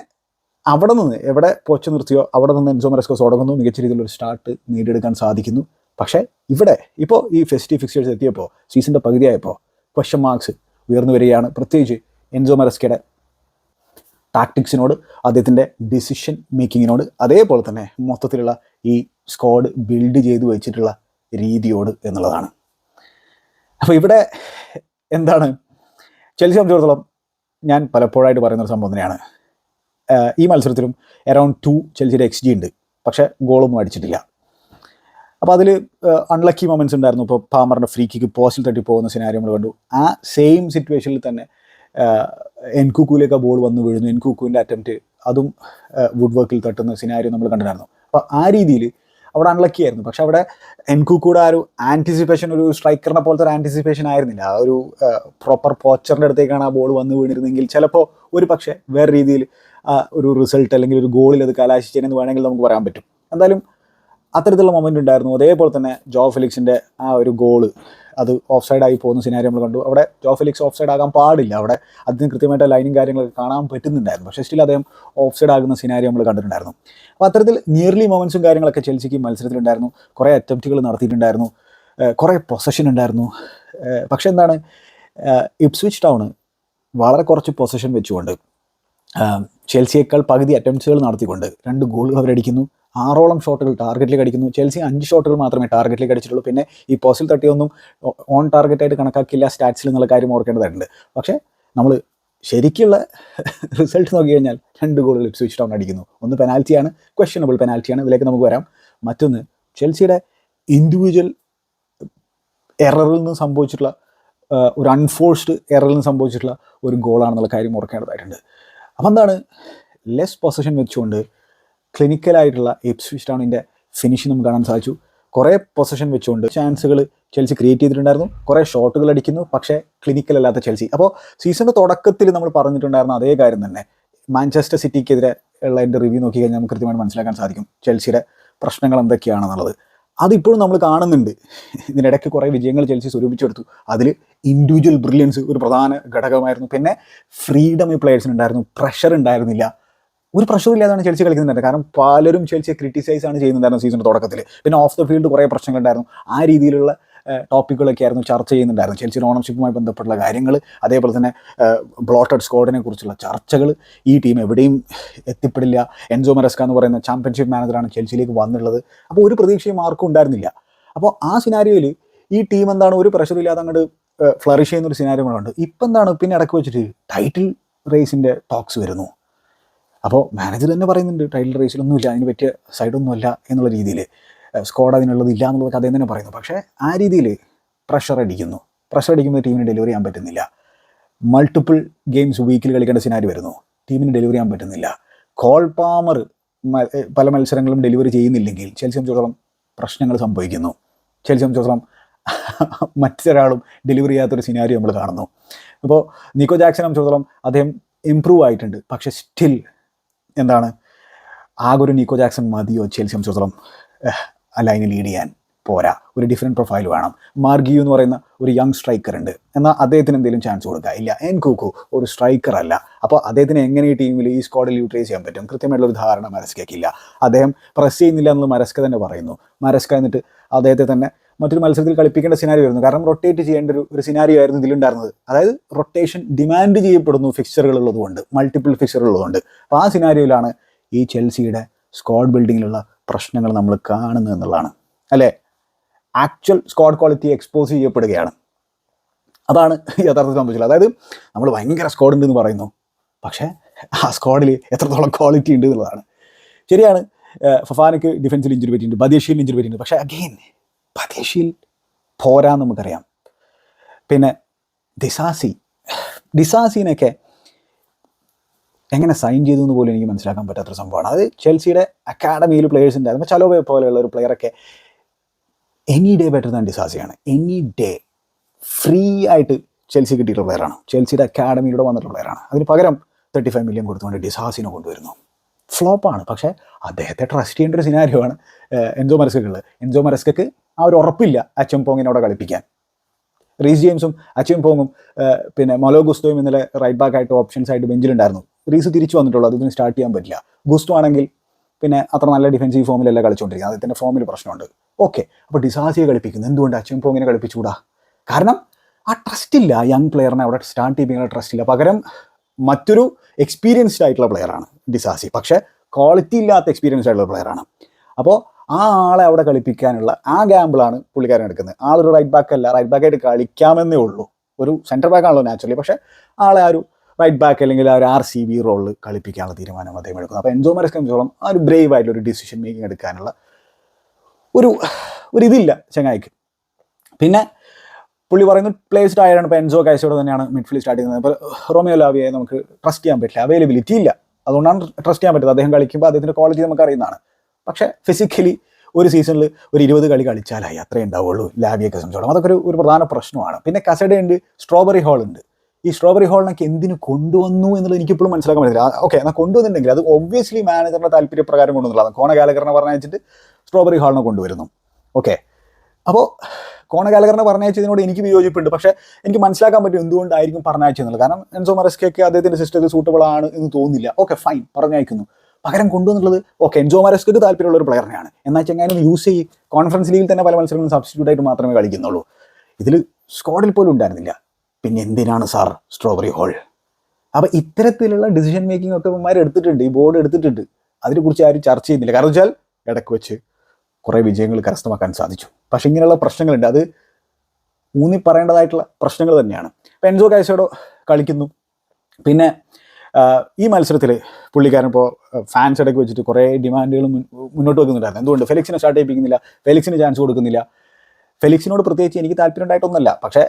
അവിടെ നിന്ന് എവിടെ പൊച്ചു നിർത്തിയോ അവിടെ നിന്ന് എൻസോ മെറസ്കോ തുടങ്ങുന്നു മികച്ച രീതിയിലുള്ള സ്റ്റാർട്ട് നേടിയെടുക്കാൻ സാധിക്കുന്നു. പക്ഷേ ഇവിടെ ഇപ്പോൾ ഈ ഫെസ്റ്റീവ് ഫിക്സേഴ്സ് എത്തിയപ്പോൾ സീസണിന്റെ പകുതിയായപ്പോൾ ക്വസ്റ്റ്യൻ മാർക്സ് ഉയർന്നു വരികയാണ്. പ്രത്യേകിച്ച് എൻസോ മെറസ്കയുടെ ടാക്ടിക്സിനോട് അദ്ദേഹത്തിന്റെ ഡിസിഷൻ മേക്കിങ്ങിനോട് അതേപോലെ തന്നെ മൊത്തത്തിലുള്ള ഈ സ്ക്വാഡ് ബിൽഡ് ചെയ്ത് വെച്ചിട്ടുള്ള രീതിയോട് എന്നുള്ളതാണ്. അപ്പോൾ ഇവിടെ എന്താണ്? ചെൽസി സംബന്ധിച്ചിടത്തോളം ഞാൻ പലപ്പോഴായിട്ട് പറയുന്നൊരു സംഭവം തന്നെയാണ്. ഈ മത്സരത്തിലും അറൗണ്ട് ടു ചെൽസിയുടെ എക്സ് ജി ഉണ്ട്. പക്ഷേ ഗോളൊന്നും അടിച്ചിട്ടില്ല. അപ്പോൾ അതിൽ അൺലക്കി മൊമെന്റ്സ് ഉണ്ടായിരുന്നു. ഇപ്പോൾ പാമറിന്റെ ഫ്രീ കിക്ക് പോസ്റ്റിൽ തട്ടി പോകുന്ന സിനാരി നമ്മൾ കണ്ടു. ആ സെയിം സിറ്റുവേഷനിൽ തന്നെ എൻകുക്കുവിലേക്ക് ബോൾ വന്നു വീഴുന്നു. എൻകുക്കുവിന്റെ അറ്റംപ്റ്റ് അതും വുഡ് വർക്കിൽ തട്ടുന്ന സിനാരി നമ്മൾ കണ്ടിട്ടുണ്ടായിരുന്നു. അപ്പോൾ ആ രീതിയിൽ അവിടെ അൺലക്കി ആയിരുന്നു. പക്ഷെ അവിടെ എൻകുക്കൂടെ ആ ഒരു ആന്റിസിപ്പേഷൻ ഒരു സ്ട്രൈക്കറിനെ പോലത്തെ ഒരു ആന്റിസിപ്പേഷൻ ആയിരുന്നില്ല. ആ ഒരു പ്രോപ്പർ പോച്ചറിന്റെ അടുത്തേക്കാണ് ആ ബോൾ വന്ന് വീണിരുന്നെങ്കിൽ ചിലപ്പോൾ ഒരു പക്ഷേ വേറെ രീതിയിൽ ഒരു റിസൾട്ട് അല്ലെങ്കിൽ ഒരു ഗോളിൽ അത് കലാശിച്ചേനെന്ന് വേണമെങ്കിൽ നമുക്ക് പറയാൻ പറ്റും. എന്തായാലും അത്തരത്തിലുള്ള മൊമെന്റ് ഉണ്ടായിരുന്നു. അതേപോലെ തന്നെ ജോ ഫിലിക്സിന്റെ ആ ഒരു ഗോൾ അത് ഓഫ് സൈഡ് ആയി പോകുന്ന സിനാരി നമ്മൾ കണ്ടു. അവിടെ ജോ ഫിലിക്സ് ഓഫ് സൈഡ് ആകാൻ പാടില്ല. അവിടെ അതിന് കൃത്യമായിട്ട് ലൈനും കാര്യങ്ങളൊക്കെ കാണാൻ പറ്റുന്നുണ്ടായിരുന്നു. പക്ഷേ സ്റ്റിൽ അദ്ദേഹം ഓഫ് സൈഡ് ആകുന്ന സിനാരി നമ്മൾ കണ്ടിട്ടുണ്ടായിരുന്നു. അപ്പോൾ അത്തരത്തിൽ നിയർലി മൊമെൻസും കാര്യങ്ങളൊക്കെ ചെൽസിക്ക് മത്സരത്തിലുണ്ടായിരുന്നു. കുറേ അറ്റംപ്റ്റുകൾ നടത്തിയിട്ടുണ്ടായിരുന്നു. കുറേ പൊസഷൻ ഉണ്ടായിരുന്നു. പക്ഷെ എന്താണ്? ഇപ്സ്വിച്ച് ടൗൺ വളരെ കുറച്ച് പൊസഷൻ വെച്ചുകൊണ്ട് ചെൽസിയേക്കാൾ പകുതി അറ്റംപ്റ്റ്സുകൾ നടത്തിക്കൊണ്ട് രണ്ട് ഗോളുകൾ അവരടിക്കുന്നു. ആറോളം ഷോട്ടുകൾ ടാർഗറ്റിലേക്ക് അടിക്കുന്നു. ചെൽസി അഞ്ച് ഷോട്ടുകൾ മാത്രമേ ടാർഗറ്റിലേക്ക് അടിച്ചിട്ടുള്ളൂ. പിന്നെ ഈ പോസ്റ്റിൽ തട്ടിയൊന്നും ഓൺ ടാർഗറ്റായിട്ട് കണക്കാക്കില്ല സ്റ്റാറ്റ്സിൽ എന്നുള്ള കാര്യം ഓർക്കേണ്ടതായിട്ടുണ്ട്. പക്ഷേ നമ്മൾ ശരിക്കുള്ള റിസൾട്ട് നോക്കി കഴിഞ്ഞാൽ രണ്ട് ഗോളുകൾ സ്വിച്ച് ഡൗൺ അടിക്കുന്നു. ഒന്ന് പെനാൽറ്റിയാണ് ക്വസ്റ്റ്യനബിൾ പെനാൽറ്റിയാണ് ഇതിലേക്ക് നമുക്ക് വരാം. മറ്റൊന്ന് ചെൽസിയുടെ ഇൻഡിവിജ്വൽ എററിൽ നിന്ന് സംഭവിച്ചിട്ടുള്ള ഒരു അൺഫോഴ്സ്ഡ് എററിൽ നിന്ന് സംഭവിച്ചിട്ടുള്ള ഒരു ഗോളാണെന്നുള്ള കാര്യം ഓർക്കേണ്ടതായിട്ടുണ്ട്. അപ്പം എന്താണ്? ലെസ് പൊസിഷൻ വെച്ചുകൊണ്ട് ക്ലിനിക്കലായിട്ടുള്ള എപ്സ്വിച്ച് ടൗണിന്റെ ഫിനിഷ് നമുക്ക് കാണാൻ സാധിച്ചു. കുറേ പൊസിഷൻ വെച്ചുകൊണ്ട് ചാൻസുകൾ ചെൽസി ക്രിയേറ്റ് ചെയ്തിട്ടുണ്ടായിരുന്നു. കുറേ ഷോട്ടുകൾ അടിക്കുന്നു. പക്ഷേ ക്ലിനിക്കൽ അല്ലാത്ത ചെൽസി അപ്പോൾ സീസണിന്റെ തുടക്കത്തിൽ നമ്മൾ പറഞ്ഞിട്ടുണ്ടായിരുന്ന അതേ കാര്യം തന്നെ. മാഞ്ചസ്റ്റർ സിറ്റിക്കെതിരെ ഉള്ള എന്റെ റിവ്യൂ നോക്കി കഴിഞ്ഞാൽ നമുക്ക് കൃത്യമായിട്ട് മനസ്സിലാക്കാൻ സാധിക്കും ചെൽസിയുടെ പ്രശ്നങ്ങൾ എന്തൊക്കെയാണെന്നുള്ളത്. അതിപ്പോഴും നമ്മൾ കാണുന്നുണ്ട്. ഇതിനിടയ്ക്ക് കുറേ വിജയങ്ങൾ ചെൽസി സ്വരൂപിച്ചെടുത്തു. അതിൽ ഇൻഡിവിജ്വൽ ബ്രില്യൻസ് ഒരു പ്രധാന ഘടകമായിരുന്നു. പിന്നെ ഫ്രീഡം ഈ പ്ലെയേഴ്സിനുണ്ടായിരുന്നു പ്രഷർ ഉണ്ടായിരുന്നില്ല. ഒരു പ്രഷറും ഇല്ലാതാണ് ചെൽസി കളിക്കുന്നുണ്ടായിരുന്നത് കാരണം പലരും ചെൽസിയെ ക്രിറ്റിസൈസ് ആണ് ചെയ്യുന്നുണ്ടായിരുന്നു സീസണിന്റെ തുടക്കത്തിൽ പിന്നെ ഓഫ് ദ ഫീൽഡ് കുറേ പ്രശ്നങ്ങൾ ഉണ്ടായിരുന്നു. ആ രീതിയിലുള്ള ടോപ്പിക്കുകളൊക്കെ ആയിരുന്നു ചർച്ച ചെയ്യുന്നുണ്ടായിരുന്നു. ചെൽസിയുടെ ഓണർഷിപ്പുമായി ബന്ധപ്പെട്ടുള്ള കാര്യങ്ങൾ അതേപോലെ തന്നെ ബ്ലോട്ടഡ് സ്ക്വാഡിനെ കുറിച്ചുള്ള ചർച്ചകൾ ഈ ടീം എവിടെയും എത്തിപ്പെടില്ല. എൻസോ മെറസ്ക എന്ന് പറയുന്ന ചാമ്പ്യൻഷിപ്പ് മാനേജറാണ് ചെൽസിയിലേക്ക് വന്നുള്ളത് അപ്പോൾ ഒരു പ്രതീക്ഷയും ആർക്കും ഉണ്ടായിരുന്നില്ല. അപ്പോൾ ആ സിനാരിയോയിൽ ഈ ടീം എന്താണ് ഒരു പ്രഷർ ഇല്ലാതെ അങ്ങോട്ട് ഫ്ലറിഷ് ചെയ്യുന്ന ഒരു സിനാരിയോ ഉണ്ട് ഇപ്പം എന്താണ്? പിന്നെ ഇടയ്ക്ക് വെച്ചിട്ട് ടൈറ്റിൽ റേസിന്റെ ടോക്സ് വരുന്നു. അപ്പോൾ മാനേജർ തന്നെ പറയുന്നുണ്ട് ടൈറ്റിൽ റേസിലൊന്നുമില്ല അതിന് പറ്റിയ സൈഡൊന്നുമല്ല എന്നുള്ള രീതിയിൽ സ്ക്വാഡ് അതിനുള്ളത് ഇല്ല എന്നുള്ളത് അദ്ദേഹം തന്നെ പറയുന്നു. പക്ഷേ ആ രീതിയിൽ പ്രഷർ അടിക്കുന്നു. പ്രഷർ അടിക്കുമ്പോൾ ടീമിന് ഡെലിവറി ചെയ്യാൻ പറ്റുന്നില്ല. മൾട്ടിപ്പിൾ ഗെയിംസ് വീക്കിൽ കളിക്കേണ്ട സിനാരി വരുന്നു. ടീമിന് ഡെലിവറി ചെയ്യാൻ പറ്റുന്നില്ല. കോൾ പാമർ പല മത്സരങ്ങളും ഡെലിവറി ചെയ്യുന്നില്ലെങ്കിൽ ചെൽസി സംബന്ധിച്ചിടത്തോളം പ്രശ്നങ്ങൾ സംഭവിക്കുന്നു. ചെൽസി സംബന്ധിച്ചിടത്തോളം മറ്റൊരാളും ഡെലിവറി ചെയ്യാത്തൊരു സിനാരി നമ്മൾ കാണുന്നു. അപ്പോൾ നിക്കോ ജാക്സനെ സംബന്ധിച്ചിടത്തോളം അദ്ദേഹം ഇമ്പ്രൂവ് ആയിട്ടുണ്ട്. പക്ഷേ സ്റ്റിൽ എന്താണ്? ആകെ ഒരു നിക്കോ ജാക്സൺ മതിയോ? ചെൽസി സംബന്ധിച്ചിടത്തോളം ആ ലൈനിൽ ലീഡ് ചെയ്യാൻ പോരാ. ഒരു ഡിഫറെന്റ് പ്രൊഫൈൽ വേണം. മാർഗിയു എന്ന് പറയുന്ന ഒരു യങ് സ്ട്രൈക്കർ ഉണ്ട്. എന്നാൽ അദ്ദേഹത്തിന് എന്തെങ്കിലും ചാൻസ് കൊടുക്കുക. ഇല്ല എൻ കുക്കു ഒരു സ്ട്രൈക്കർ അല്ല. അപ്പോൾ അദ്ദേഹത്തിന് എങ്ങനെ ഈ ടീമിൽ ഈ സ്ക്വാഡിൽ യൂട്ടിലൈസ് ചെയ്യാൻ പറ്റും? കൃത്യമായിട്ടുള്ള ഒരു ധാരണ മരസ്കയ്ക്കില്ല അദ്ദേഹം പ്രസ് ചെയ്യുന്നില്ല എന്നുള്ളത് മരസ്ക തന്നെ പറയുന്നു. മരസ്ക എന്നിട്ട് അദ്ദേഹത്തെ തന്നെ മറ്റൊരു മത്സരത്തിൽ കളിപ്പിക്കേണ്ട സിനാരി വരുന്നു കാരണം റൊട്ടേറ്റ് ചെയ്യേണ്ട ഒരു ഒരു സിനാരിയോ ആയിരുന്നു ഇതിലുണ്ടായിരുന്നത്. അതായത് റൊട്ടേഷൻ ഡിമാൻഡ് ചെയ്യപ്പെടുന്നു ഫിക്സറുകൾ ഉള്ളതുകൊണ്ട് മൾട്ടിപ്പിൾ ഫിക്സറുകൾ ഉള്ളതുകൊണ്ട്. അപ്പോൾ ആ സിനാരിയോയിലാണ് ഈ ചെൽസിയുടെ സ്ക്വാഡ് ബിൽഡിങ്ങിലുള്ള പ്രശ്നങ്ങൾ നമ്മൾ കാണുന്നത് എന്നുള്ളതാണ്. അല്ലേ? ആക്ച്വൽ സ്ക്വാഡ് ക്വാളിറ്റി എക്സ്പോസ് ചെയ്യപ്പെടുകയാണ്. അതാണ് യഥാർത്ഥത്തിൽ സംഭവിച്ചത്. അതായത് നമ്മൾ ഭയങ്കര സ്ക്വാഡ് ഉണ്ടെന്ന് പറയുന്നു. പക്ഷേ ആ സ്ക്വാഡിൽ എത്രത്തോളം ക്വാളിറ്റി ഉണ്ട് എന്നുള്ളതാണ്. ശരിയാണ് ഫഫാനക്ക് ഡിഫൻസിൽ ഇഞ്ചുറി പറ്റിയിട്ടുണ്ട് ബദേശിയിൽ ഇഞ്ചുറി പറ്റിയിട്ടുണ്ട്. പക്ഷേ അഗെയിൻ ബദേശിയിൽ പോരാ നമുക്കറിയാം. പിന്നെ ദിസാസി ഡിസാസിനൊക്കെ എങ്ങനെ സൈൻ ചെയ്തു എന്ന് പോലും എനിക്ക് മനസ്സിലാക്കാൻ പറ്റാത്തൊരു സംഭവമാണ്. അത് ചെൽസിയുടെ അക്കാഡമിയിൽ പ്ലേയേഴ്സ് ഉണ്ടായിരുന്നു ചലോബെ പോലെയുള്ള ഒരു പ്ലെയറൊക്കെ എനി ഡേ ബെറ്റർ ദാൻ ഡിസാസിയാണ്. എനി ഡേ ഫ്രീ ആയിട്ട് ചെൽസി കിട്ടിയിട്ടുള്ള പ്ലെയറാണ് ചെൽസിയുടെ അക്കാഡമിയിലൂടെ വന്നിട്ടുള്ള പ്ലെയറാണ് അതിന് പകരം തേർട്ടി ഫൈവ് മില്യൺ കൊടുത്തുകൊണ്ട് ഡിസാസിനെ കൊണ്ടുവരുന്നു. ഫ്ലോപ്പാണ് പക്ഷേ അദ്ദേഹത്തെ ട്രസ്റ്റ് ചെയ്യേണ്ട ഒരു സിനാരിയോ ആണ് ഏഹ്, എൻസോ മരസ്കക്കുള്ളത് എൻസോ മരസ്കക്ക് ആ ഒരു ഉറപ്പില്ല അച്ഛൻ പോങ്ങിനോടെ കളിപ്പിക്കാൻ. റീസ് ജെയിംസും അച്ഛൻ പോങ്ങും പിന്നെ മൊലോ ഗുസ്തോയും ഇന്നലെ റൈറ്റ് ബാക്ക് ആയിട്ട് ഓപ്ഷൻസ് ആയിട്ട് ബെഞ്ചിലുണ്ടായിരുന്നു. റീസ് തിരിച്ചു വന്നിട്ടുള്ളൂ അതിന് സ്റ്റാർട്ട് ചെയ്യാൻ പറ്റില്ല. ഗുസ്തോ ആണെങ്കിൽ പിന്നെ അത്ര നല്ല ഡിഫൻസീവ് ഫോമിലല്ല കളിച്ചുകൊണ്ടിരിക്കുന്നത് അദ്ദേഹത്തിന്റെ ഫോമിൽ പ്രശ്നമുണ്ട്. ഓക്കെ അപ്പോൾ ഡിസാസിയെ കളിപ്പിക്കുന്നു. എന്തുകൊണ്ട് അച്ഛൻ പോങ്ങിനെ കളിപ്പിച്ചുകൂടാ? കാരണം ആ ട്രസ്റ്റ് ഇല്ല. യങ് പ്ലെയറിനെ അവിടെ സ്റ്റാർട്ട് ചെയ്യിപ്പിക്കുന്ന ട്രസ്റ്റ് ഇല്ല. പകരം മറ്റൊരു എക്സ്പീരിയൻസ്ഡ് ആയിട്ടുള്ള പ്ലെയറാണ് ഡിസാസി. പക്ഷേ ക്വാളിറ്റി ഇല്ലാത്ത എക്സ്പീരിയൻസ്ഡ് ആയിട്ടുള്ള പ്ലെയറാണ് അപ്പോൾ ആ ആളെ അവിടെ കളിപ്പിക്കാനുള്ള ആ ഗാമ്പിളാണ് പുള്ളിക്കാരൻ എടുക്കുന്നത്. ആളൊരു റൈറ്റ് ബാക്ക് അല്ല. റൈറ്റ് ബാക്ക് ആയിട്ട് കളിക്കാമെന്നേ ഉള്ളൂ. ഒരു സെന്റർ ബാക്ക് ആണല്ലോ നാച്ചുറലി പക്ഷേ ആളെ ആ ഒരു റൈറ്റ് ബാക്ക് അല്ലെങ്കിൽ ആ ഒരു ആർ സി ബി റോളിൽ കളിപ്പിക്കാനുള്ള തീരുമാനം അദ്ദേഹം എടുക്കുന്നത് അപ്പോൾ എൻജോ മരസ് സംബന്ധിച്ചോളം ആ ഒരു ബ്രേവ് ആയിട്ടുള്ള ഒരു ഡിസിഷൻ മേക്കിംഗ് എടുക്കാനുള്ള ഒരു ഒരു ഇതില്ല ചങ്ങായിക്ക്. പിന്നെ പുള്ളി പറയുന്നത് പ്ലേസ്ഡ് ആയാണ് ഇപ്പോൾ എൻസോ കാഴ്ചയോടെ തന്നെയാണ് മിഡ്ഫീൽഡ് സ്റ്റാർട്ട് ചെയ്യുന്നത്. അപ്പോൾ റോമിയോ ലാവിയെ നമുക്ക് ട്രസ്റ്റ് ചെയ്യാൻ പറ്റില്ല. അവൈലബിലിറ്റി ഇല്ല. അതുകൊണ്ടാണ് ട്രസ്റ്റ് ചെയ്യാൻ പറ്റുന്നത്. അദ്ദേഹം കളിക്കുമ്പോൾ അദ്ദേഹത്തിന്റെ ക്വാളിറ്റി നമുക്ക് അറിയുന്നതാണ്. പക്ഷേ ഫിസിക്കലി ഒരു സീസണിൽ ഒരു ഇരുപത് കളി കളിച്ചാലായി അത്രേ ഉണ്ടാവുള്ളൂ ലാവിയെ സംബന്ധിച്ചോളം. അതൊക്കെ ഒരു ഒരു പ്രധാന പ്രശ്നമാണ്. പിന്നെ കസഡ ഉണ്ട് സ്ട്രോബെറി ഹോൾ ഉണ്ട്. ഈ സ്ട്രോബെറി ഹോളിനൊക്കെ എന്തിനു കൊണ്ടുവന്നു എന്നുള്ളത് എനിക്കിപ്പോഴും മനസ്സിലാക്കാൻ പറ്റില്ല. ഓക്കെ എന്നാൽ കൊണ്ടുവന്നിട്ടുണ്ടെങ്കിൽ അത് ഒബ്വിയസ്ലി മാനേജറിന്റെ താല്പര്യപ്രകാരം കൊണ്ടുവന്നുള്ളതാണ് കോണ കാലകരനെ പറഞ്ഞയച്ചിട്ട് സ്ട്രോബെറി ഹോളിനെ കൊണ്ടുവരുന്നു. ഓക്കെ അപ്പോൾ കോണ കാലകരനെ പറഞ്ഞയച്ചതിനോട് എനിക്ക് വിയോജിപ്പുണ്ട്. പക്ഷേ എനിക്ക് മനസ്സിലാക്കാൻ പറ്റും എന്തുകൊണ്ടായിരിക്കും പറഞ്ഞയച്ചെന്നുള്ളത് കാരണം എൻസോ മറസ്കൊക്കെ അദ്ദേഹത്തിന്റെ സിസ്റ്റത്തിൽ സൂട്ടബിൾ ആണ് എന്ന് തോന്നുന്നില്ല. ഓക്കെ ഫൈൻ പറഞ്ഞയക്കുന്നു. പകരം കൊണ്ടുവന്നുള്ളത് ഓക്കെ എൻജോ മറസ്കൊക്കെ താല്പര്യമുള്ള ഒരു പ്ലെയറിനെയാണ് എന്നാൽ ചെങ്ങാനും യൂസ് ചെയ്യും. കോൺഫറൻസ് ലീഗിൽ തന്നെ പല മത്സരങ്ങളും സബ്സ്റ്റിറ്റ്യൂട്ട് ആയിട്ട് മാത്രമേ കളിക്കുന്നുള്ളൂ. ഇതിൽ സ്ക്വാഡിൽ പോലും ഉണ്ടായിരുന്നില്ല. പിന്നെ എന്തിനാണ് സാർ സ്ട്രോബെറി ഹോൾ അപ്പോൾ ഇത്തരത്തിലുള്ള ഡിസിഷൻ മേക്കിംഗ് ഒക്കെ ഇവന്മാർ എടുത്തിട്ടുണ്ട് ഈ ബോർഡ് എടുത്തിട്ടുണ്ട്. അതിനെക്കുറിച്ച് ആരും ചർച്ച ചെയ്യുന്നില്ല. കാരണം വെച്ചാൽ ഇടയ്ക്ക് വെച്ച് കുറേ വിജയങ്ങൾ കരസ്ഥമാക്കാൻ സാധിച്ചു. പക്ഷേ ഇങ്ങനെയുള്ള പ്രശ്നങ്ങളുണ്ട്. അത് ഊന്നി പറയേണ്ടതായിട്ടുള്ള പ്രശ്നങ്ങൾ തന്നെയാണ്. ഇപ്പം എൻസോ കളിക്കുന്നു. പിന്നെ ഈ മത്സരത്തിൽ പുള്ളിക്കാരൻ ഇപ്പോൾ ഫാൻസ് ഇടയ്ക്ക് വെച്ചിട്ട് കുറേ ഡിമാൻഡുകൾ മുന്നോട്ട് വെക്കുന്നുണ്ടായിരുന്നു. എന്തുകൊണ്ട്? ഫെലിക്സിനെ സ്റ്റാർട്ട് ചെയ്യിപ്പിക്കുന്നില്ല. ഫെലിക്സിന് ചാൻസ് കൊടുക്കുന്നില്ല. ഫെലിക്സിനോട് പ്രത്യേകിച്ച് എനിക്ക് താല്പര്യം പക്ഷേ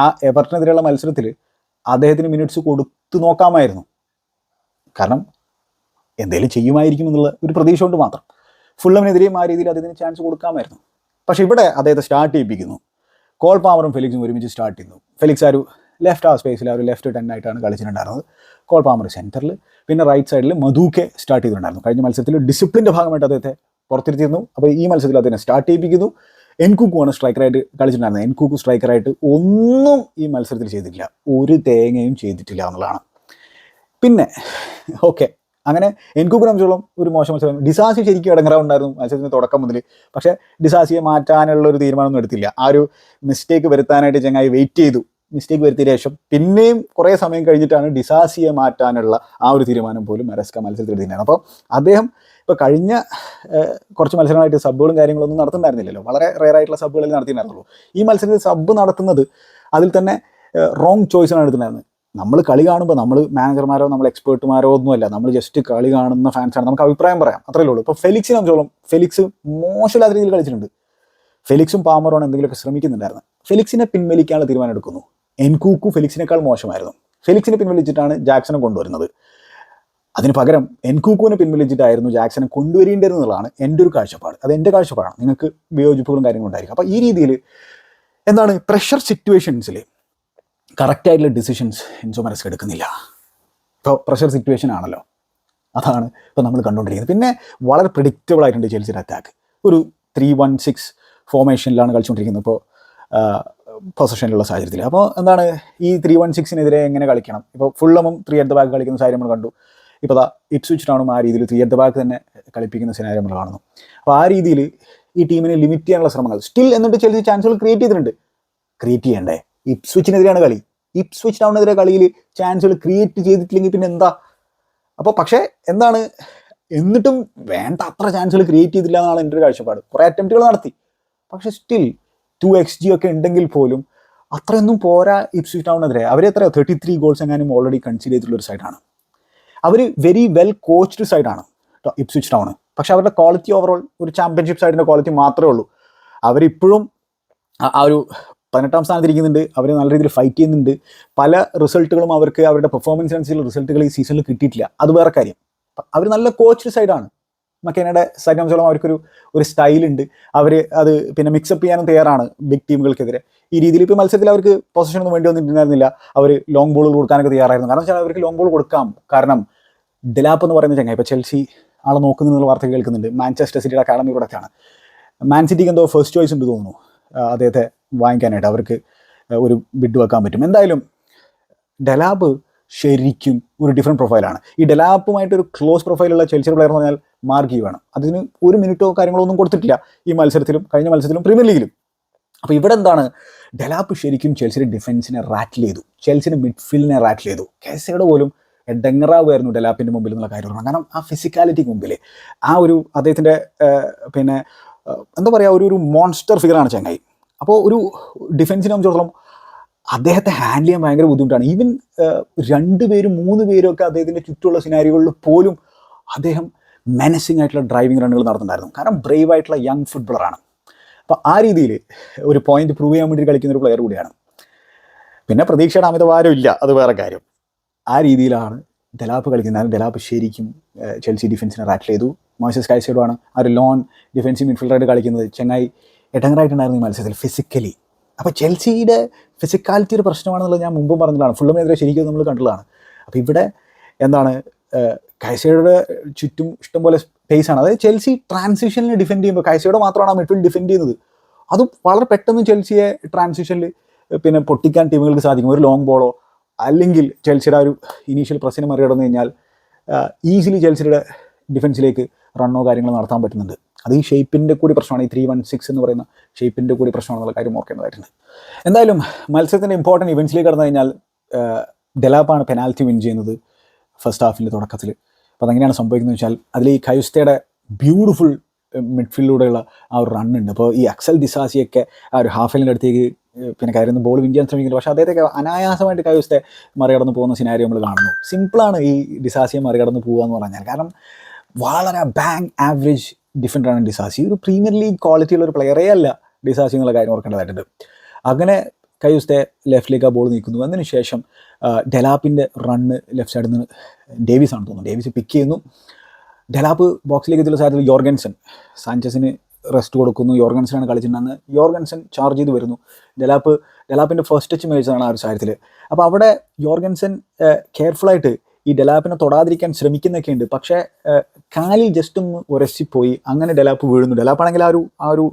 ആ എവർട്ടിനെതിരെയുള്ള മത്സരത്തിൽ അദ്ദേഹത്തിന് മിനിറ്റ്സ് കൊടുത്തു നോക്കാമായിരുന്നു. കാരണം എന്തെങ്കിലും ചെയ്യുമായിരിക്കും എന്നുള്ള ഒരു പ്രതീക്ഷ കൊണ്ട് മാത്രം. ഫുള്ളമിനെതിരെയും ആ രീതിയിൽ അദ്ദേഹത്തിന് ചാൻസ് കൊടുക്കാമായിരുന്നു. പക്ഷേ ഇവിടെ അദ്ദേഹത്തെ സ്റ്റാർട്ട് ചെയ്യിപ്പിക്കുന്നു. കോൾ പാമറും ഫെലിക്സും ഒരുമിച്ച് സ്റ്റാർട്ട് ചെയ്യുന്നു. ഫെലിക്സ് ആ ഒരു ലെഫ്റ്റ് ആ സ്പേസിൽ ആ ഒരു ലെഫ്റ്റ് ടെൻ ആയിട്ടാണ് കളിച്ചിട്ടുണ്ടായിരുന്നത്. കോൾ പാമർ സെന്ററിൽ പിന്നെ റൈറ്റ് സൈഡിൽ മധുക്കെ സ്റ്റാർട്ട് ചെയ്തിട്ടുണ്ടായിരുന്നു. കഴിഞ്ഞ മത്സരത്തിൽ ഡിസിപ്ലിന്റെ ഭാഗമായിട്ട് അദ്ദേഹത്തെ പുറത്തിരുത്തിയിരുന്നു. അപ്പോൾ ഈ മത്സരത്തിൽ അദ്ദേഹം സ്റ്റാർട്ട് ചെയ്യിപ്പിക്കുന്നു. എൻകുക്കുമാണ് സ്ട്രൈക്കറായിട്ട് കളിച്ചിട്ടുണ്ടായിരുന്നത്. എൻകുക്കു സ്ട്രൈക്കറായിട്ട് ഒന്നും ഈ മത്സരത്തിൽ ചെയ്തിട്ടില്ല. ഒരു തേങ്ങയും ചെയ്തിട്ടില്ല എന്നുള്ളതാണ്. പിന്നെ ഓക്കെ അങ്ങനെ എനിക്കും ഒരു മോശം മത്സരം. ഡിസാസി ശരിക്കും ഇടങ്ങറാവുണ്ടായിരുന്നു മത്സരത്തിന് തുടക്കം മുതൽ പക്ഷേ ഡിസാസിയെ മാറ്റാനുള്ള ഒരു തീരുമാനമൊന്നും എടുത്തില്ല. ആ ഒരു മിസ്റ്റേക്ക് വരുത്താനായിട്ട് ചങ്ങായി വെയിറ്റ് ചെയ്തു. മിസ്റ്റേക്ക് വരുത്തിയ ശേഷം പിന്നെയും കുറേ സമയം കഴിഞ്ഞിട്ടാണ് ഡിസാസിയെ മാറ്റാനുള്ള ആ ഒരു തീരുമാനം പോലും മെറസ്ക മത്സരത്തിൽ എടുത്തിട്ടുണ്ടായിരുന്നു അപ്പോൾ അദ്ദേഹം ഇപ്പോൾ കഴിഞ്ഞ കുറച്ച് മത്സരങ്ങളായിട്ട് സബ്ബുകളും കാര്യങ്ങളൊന്നും നടത്തുന്നുണ്ടായിരുന്നില്ലല്ലോ വളരെ റെയർ ആയിട്ടുള്ള സബ്ബുകളിൽ നടത്തിയിട്ടുണ്ടായിരുന്നുള്ളൂ. ഈ മത്സരത്തിൽ സബ്ബ് നടത്തുന്നത് അതിൽ തന്നെ റോങ് ചോയ്സാണ് എടുത്തിട്ടുണ്ടായിരുന്നത്. നമ്മൾ കളി കാണുമ്പോൾ നമ്മൾ മാനേജർമാരോ നമ്മൾ എക്സ്പേർട്ടുമാരോ ഒന്നുമല്ല. നമ്മൾ ജസ്റ്റ് കളി കാണുന്ന ഫാൻസാണ് നമുക്ക് അഭിപ്രായം പറയാം. അത്രയേ ഉള്ളൂ. ഇപ്പോൾ ഫെലിക്സിനെ സംബന്ധിച്ചോളം ഫെലിക്സ് മോശമില്ലാത്ത രീതിയിൽ കളിച്ചിട്ടുണ്ട്. ഫെലിക്സും പാമറോണ് എന്തെങ്കിലുമൊക്കെ ശ്രമിക്കുന്നുണ്ടായിരുന്നു. ഫെലിക്സിനെ പിൻവലിക്കാനുള്ള തീരുമാനം എടുക്കുന്നു. എൻകൂക്കു ഫെലിക്സിനേക്കാൾ മോശമായിരുന്നു. ഫെലിക്സിനെ പിൻവലിച്ചിട്ടാണ് ജാക്സനെ കൊണ്ടുവരുന്നത്. അതിന് പകരം എൻകൂക്കുവിനെ പിൻവലിച്ചിട്ടായിരുന്നു ജാക്സനെ കൊണ്ടുവരേണ്ടിരുന്നതാണ് എന്റെ ഒരു കാഴ്ചപ്പാട്. അത് എന്റെ കാഴ്ചപ്പാടാണ്. നിങ്ങൾക്ക് വിയോജിപ്പുകളും കാര്യങ്ങളും ഉണ്ടായിരിക്കും. അപ്പോൾ ഈ രീതിയിൽ എന്താണ് പ്രഷർ സിറ്റുവേഷൻസിൽ കറക്റ്റായിട്ടുള്ള ഡിസിഷൻസ് എൻസോ എടുക്കുന്നില്ല. ഇപ്പോൾ പ്രഷർ സിറ്റുവേഷൻ ആണല്ലോ. അതാണ് ഇപ്പോൾ നമ്മൾ കണ്ടുകൊണ്ടിരിക്കുന്നത് പിന്നെ വളരെ പ്രിഡിക്റ്റബിൾ ആയിട്ടുണ്ട് ചെൽസിയുടെ അറ്റാക്ക് ഒരു ത്രീ വൺ സിക്സ് ഫോർമേഷനിലാണ് കളിച്ചുകൊണ്ടിരിക്കുന്നത് ഇപ്പോൾ പൊസിഷനിലുള്ള സാഹചര്യത്തിൽ. അപ്പോൾ എന്താണ് ഈ ത്രീ വൺ സിക്സിനെതിരെ എങ്ങനെ കളിക്കണം? ഇപ്പോൾ ഫുള്ളമും ത്രീ അറ്റ് ബാക്ക് കളിക്കുന്ന സാഹചര്യം നമ്മൾ കണ്ടു. ഇപ്പോൾ ദാ ഇപ്സ്വിച്ച് ടൗണും ആ രീതിയിൽ ത്രീ അറ്റ് ബാക്ക് തന്നെ കളിപ്പിക്കുന്ന സിനാരി നമ്മൾ കാണുന്നു. അപ്പോൾ ആ രീതിയിൽ ഈ ടീമിനെ ലിമിറ്റ് ചെയ്യാനുള്ള ശ്രമങ്ങൾ. സ്റ്റിൽ എന്നിട്ട് ചെൽസി ചാൻസുകൾ ക്രിയേറ്റ് ചെയ്തിട്ടുണ്ട്. ക്രിയേറ്റ് ചെയ്യണ്ടേ? ഇപ്സ്വിച്ചിനെതിരെയാണ് കളി. ഇപ്സ്വിച്ച് ടൗണിനെതിരെ കളിയിൽ ചാൻസുകൾ ക്രിയേറ്റ് ചെയ്തിട്ടില്ലെങ്കിൽ പിന്നെ എന്താ? അപ്പോൾ പക്ഷേ എന്താണ്? എന്നിട്ടും വേണ്ട അത്ര ചാൻസുകൾ ക്രിയേറ്റ് ചെയ്തില്ല എന്നാണ് എന്റെ ഒരു കാഴ്ചപ്പാട്. കുറേ അറ്റംപ്റ്റുകൾ നടത്തി. പക്ഷേ സ്റ്റിൽ ടു എക്സ് ജി ഒക്കെ ഉണ്ടെങ്കിൽ പോലും അത്രയൊന്നും പോരാ ഇപ്സ്വിച്ച് ടൗണിനെതിരെ അവർ എത്രയോ? തേർട്ടി ത്രീ ഗോൾസ് എങ്ങാനും ഓൾറെഡി കൺസിഡർ ചെയ്തിട്ടുള്ള ഒരു സൈഡാണ് അവർ വെരി വെൽ കോച്ച്ഡ് സൈഡാണ് ഇപ്സ്വിച്ച് ടൗൺ പക്ഷെ അവരുടെ ക്വാളിറ്റി ഓവറോൾ ഒരു ചാമ്പ്യൻഷിപ്പ് സൈഡിന്റെ ക്വാളിറ്റി മാത്രമേ ഉള്ളൂ. അവരിപ്പോഴും ആ ഒരു പതിനെട്ടാം സ്ഥാനത്ത് ഇരിക്കുന്നുണ്ട്. അവർ നല്ല രീതിയിൽ ഫൈറ്റ് ചെയ്യുന്നുണ്ട്. പല റിസൾട്ടുകളും അവർക്ക് അവരുടെ പെർഫോമൻസ് അനുസരിച്ചുള്ള റിസൾട്ടുകൾ ഈ സീസണിൽ കിട്ടിയിട്ടില്ല. അത് വേറെ കാര്യം. അവർ നല്ല കോച്ച് സൈഡാണ് മക്കേനയുടെ സൈഡ് സംബന്ധിച്ചോളം അവർക്കൊരു ഒരു സ്റ്റൈലുണ്ട് അവർ അത് പിന്നെ മിക്സപ്പ് ചെയ്യാനും തയ്യാറാണ് ബിഗ് ടീമുകൾക്കെതിരെ ഈ രീതിയിൽ ഇപ്പോൾ മത്സരത്തിൽ അവർക്ക് പൊസിഷനൊന്നും വേണ്ടി വന്നിട്ടുണ്ടായിരുന്നില്ല. അവർ ലോങ് ബോളുകൾ കൊടുക്കാനൊക്കെ തയ്യാറായിരുന്നു. കാരണം വെച്ചാൽ അവർക്ക് ലോങ് ബോൾ കൊടുക്കാം. കാരണം ഡെലാപ്പ് എന്ന് പറയുന്ന ചങ്ങ ഇപ്പോൾ ചെൽസി ആളെ നോക്കുന്ന വാർത്ത കേൾക്കുന്നുണ്ട്. മാഞ്ചസ്റ്റർ സിറ്റിയുടെ അക്കാഡമി പ്രൊഡക്റ്റാണ് മാൻ സിറ്റിക്ക് എന്തോ ഫസ്റ്റ് ചോയ്സ് ഉണ്ട് തോന്നുന്നു. അദ്ദേഹത്തെ വാങ്ങിക്കാനായിട്ട് അവർക്ക് ഒരു ബിഡ് വെക്കാൻ പറ്റും. എന്തായാലും ഡലാബ് ശരിക്കും ഒരു ഡിഫറെന്റ് പ്രൊഫൈലാണ് ഈ ഡെലാപ്പുമായിട്ട് ഒരു ക്ലോസ് പ്രൊഫൈലുള്ള ചെൽസി പ്ലെയർ എന്ന് പറഞ്ഞാൽ മാർക്ക് വേണം അതിന് ഒരു മിനിറ്റോ കാര്യങ്ങളോ ഒന്നും കൊടുത്തിട്ടില്ല ഈ മത്സരത്തിലും കഴിഞ്ഞ മത്സരത്തിലും പ്രീമിയർ ലീഗിലും അപ്പോൾ ഇവിടെ എന്താണ്? ഡെലാപ്പ് ശരിക്കും ചെൽസിയുടെ ഡിഫൻസിനെ റാറ്റിൽ ചെയ്തു. ചെൽസിയുടെ മിഡ്ഫീൽഡിനെ റാറ്റിൽ ചെയ്തു. കേസയുടെ പോലും ഡെങ്ങറാവുമായിരുന്നു ഡെലാപ്പിന്റെ മുമ്പിൽ എന്നുള്ള കാര്യം പറഞ്ഞു കാരണം ആ ഫിസിക്കാലിറ്റിക്ക് മുമ്പിൽ ആ ഒരു അദ്ദേഹത്തിന്റെ പിന്നെ എന്താ പറയുക ഒരു ഒരു മോൺസ്റ്റർ ഫിഗറാണ് ചങ്ങായി. അപ്പോൾ ഒരു ഡിഫൻസിനെ സംബന്ധിച്ചിടത്തോളം അദ്ദേഹത്തെ ഹാൻഡിൽ ചെയ്യാൻ ഭയങ്കര ബുദ്ധിമുട്ടാണ്. ഈവൻ രണ്ട് പേരും മൂന്ന് പേരും ഒക്കെ അദ്ദേഹത്തിന്റെ ചുറ്റുമുള്ള സിനാരികളിൽ പോലും അദ്ദേഹം മെനസിങ് ആയിട്ടുള്ള ഡ്രൈവിംഗ് റണ്ണുകൾ നടത്തുന്നുണ്ടായിരുന്നു. കാരണം ബ്രേവ് ആയിട്ടുള്ള യങ് ഫുട്ബോളറാണ് അപ്പോൾ ആ രീതിയിൽ ഒരു പോയിന്റ് പ്രൂവ് ചെയ്യാൻ വേണ്ടി കളിക്കുന്ന ഒരു പ്ലെയർ കൂടിയാണ്. പിന്നെ പ്രതീക്ഷയുടെ അമിതഭാരം ഇല്ല അത് വേറെ കാര്യം. ആ രീതിയിലാണ് ഡെലാപ്പ് കളിക്കുന്നത്. ഡെലാപ്പ് ശരിക്കും ചെൽസി ഡിഫൻസിനെ റാറ്റിൽ ചെയ്തു. മോയ്സസ് കാഴ്ചയോടാണ് ആ ഒരു ലോൺ ഡിഫൻസീവ് മിഡ്ഫീൽഡറായിട്ട് കളിക്കുന്നത്. ചെങ്ങായി ഇടങ്ങറായിട്ടുണ്ടായിരുന്നു ഈ മത്സരത്തിൽ ഫിസിക്കലി അപ്പോൾ ചെൽസിയുടെ ഫിസിക്കാലിറ്റി ഒരു പ്രശ്നമാണെന്നുള്ളത് ഞാൻ മുമ്പും പറഞ്ഞതാണ്. ഫുള്ളുമെതിരെ ശരിക്കും നമ്മൾ കണ്ടതാണ് അപ്പോൾ ഇവിടെ എന്താണ് കൈസയുടെ ചുറ്റും ഇഷ്ടംപോലെ സ്പേസ് ആണ്. അതായത് ചെൽസി ട്രാൻസിഷനിൽ ഡിഫെൻഡ് ചെയ്യുമ്പോൾ കൈസയുടെ മാത്രമാണ് ആ മിഡ്ഫീൽഡ് ഡിഫെൻഡ് ചെയ്യുന്നത്. അത് വളരെ പെട്ടെന്ന് ചെൽസിയെ ട്രാൻസിഷനിൽ പിന്നെ പൊട്ടിക്കാൻ ടീമുകൾക്ക് സാധിക്കും. ഒരു ലോങ് ബോളോ അല്ലെങ്കിൽ ചെൽസിയുടെ ഒരു ഇനീഷ്യൽ പ്രശ്നം മറികടന്നു കഴിഞ്ഞാൽ ഈസിലി ചെൽസിയുടെ ഡിഫൻസിലേക്ക് റണ്ണോ കാര്യങ്ങൾ നടത്താൻ പറ്റുന്നുണ്ട്. അത് ഈ ഷേപ്പിന്റെ കൂടി പ്രശ്നമാണ് ഈ ത്രീ വൺ സിക്സ് എന്ന് പറയുന്ന ഷേപ്പിന്റെ കൂടി പ്രശ്നമാണെന്നുള്ള കാര്യം ഓർക്കേണ്ടതായിട്ടുണ്ട്. എന്തായാലും മത്സരത്തിന്റെ ഇമ്പോർട്ടന്റ് ഇവൻസിലേക്ക് കടന്നു കഴിഞ്ഞാൽ ഡെലാപ്പാണ് പെനാൽറ്റി വിൻ ചെയ്യുന്നത് ഫസ്റ്റ് ഹാഫിന്റെ തുടക്കത്തിൽ അപ്പോൾ അതെങ്ങനെയാണ് സംഭവിക്കുന്നത് വെച്ചാൽ അതിൽ ഈ കയുസ്തയുടെ ബ്യൂട്ടിഫുൾ മിഡ്ഫീൽഡിലൂടെയുള്ള ആ ഒരു റണ്ണുണ്ട് അപ്പോൾ ഈ അക്സൽ ദിസാസിയൊക്കെ ആ ഒരു ഹാഫിലിന്റെ അടുത്തേക്ക് പിന്നെ കയറുന്ന ബോൾ വിൻ ചെയ്യാൻ ശ്രമിക്കുന്നത് പക്ഷേ അദ്ദേഹത്തെ അനായാസമായിട്ട് കയുസ്തെ മറികടന്ന് പോകുന്ന സിനാരി നമ്മൾ കാണുന്നു. സിമ്പിളാണ് ഈ ഡിസാസിയെ മറികടന്ന് പോകുക എന്ന് പറഞ്ഞാൽ. കാരണം വളരെ ബാങ്ക് ആവറേജ് ഡിഫൻഡറാണ് ഡിസാസി. ഒരു പ്രീമിയർ ലീഗ് ക്വാളിറ്റിയുള്ള ഒരു പ്ലെയറേ അല്ല ഡിസാസി എന്നുള്ള കാര്യം ഓർക്കേണ്ടതായിട്ടുണ്ട്. അങ്ങനെ കൈ കയുസ്തെ ലെഫ്റ്റിലേക്ക് ആ ബോൾ നീക്കുന്നു. അതിന് ശേഷം ആ, ഡെലാപ്പിന്റെ റണ്ണ് ലെഫ്റ്റ് സൈഡിൽ നിന്ന് ഡേവിസ് ആണ് തോന്നുന്നു. ഡേവിസ് പിക്ക് ചെയ്യുന്നു. ഡെലാപ്പ് ബോക്സിലേക്ക് എത്തിയുള്ള സാധ്യത യോർഗൻസൺ സാഞ്ചസിന് റെസ്റ്റ് കൊടുക്കുന്നു. യോർഗൻസനാണ് കളിച്ചിട്ടുണ്ടെന്ന് യോർഗൻസൺ ചാർജ് ചെയ്ത് വരുന്നു. ഡെലാപ്പ് ഡെലാപ്പിന്റെ ഫസ്റ്റ് ടച്ച് മേജാണ് ആ ഒരു സാഹചര്യത്തിൽ അപ്പോൾ അവിടെ യോർഗൻസൺ കെയർഫുള്ളായിട്ട് ഈ ഡെലാപ്പിനെ തൊടാതിരിക്കാൻ ശ്രമിക്കുന്നൊക്കെ ഉണ്ട്. പക്ഷേ കാലിൽ ജസ്റ്റ് ഒന്ന് ഉരസിപ്പോയി. അങ്ങനെ ഡെലാപ്പ് വീഴുന്നു. ഡെലാപ്പാണെങ്കിൽ ആ ഒരു ആ ഒരു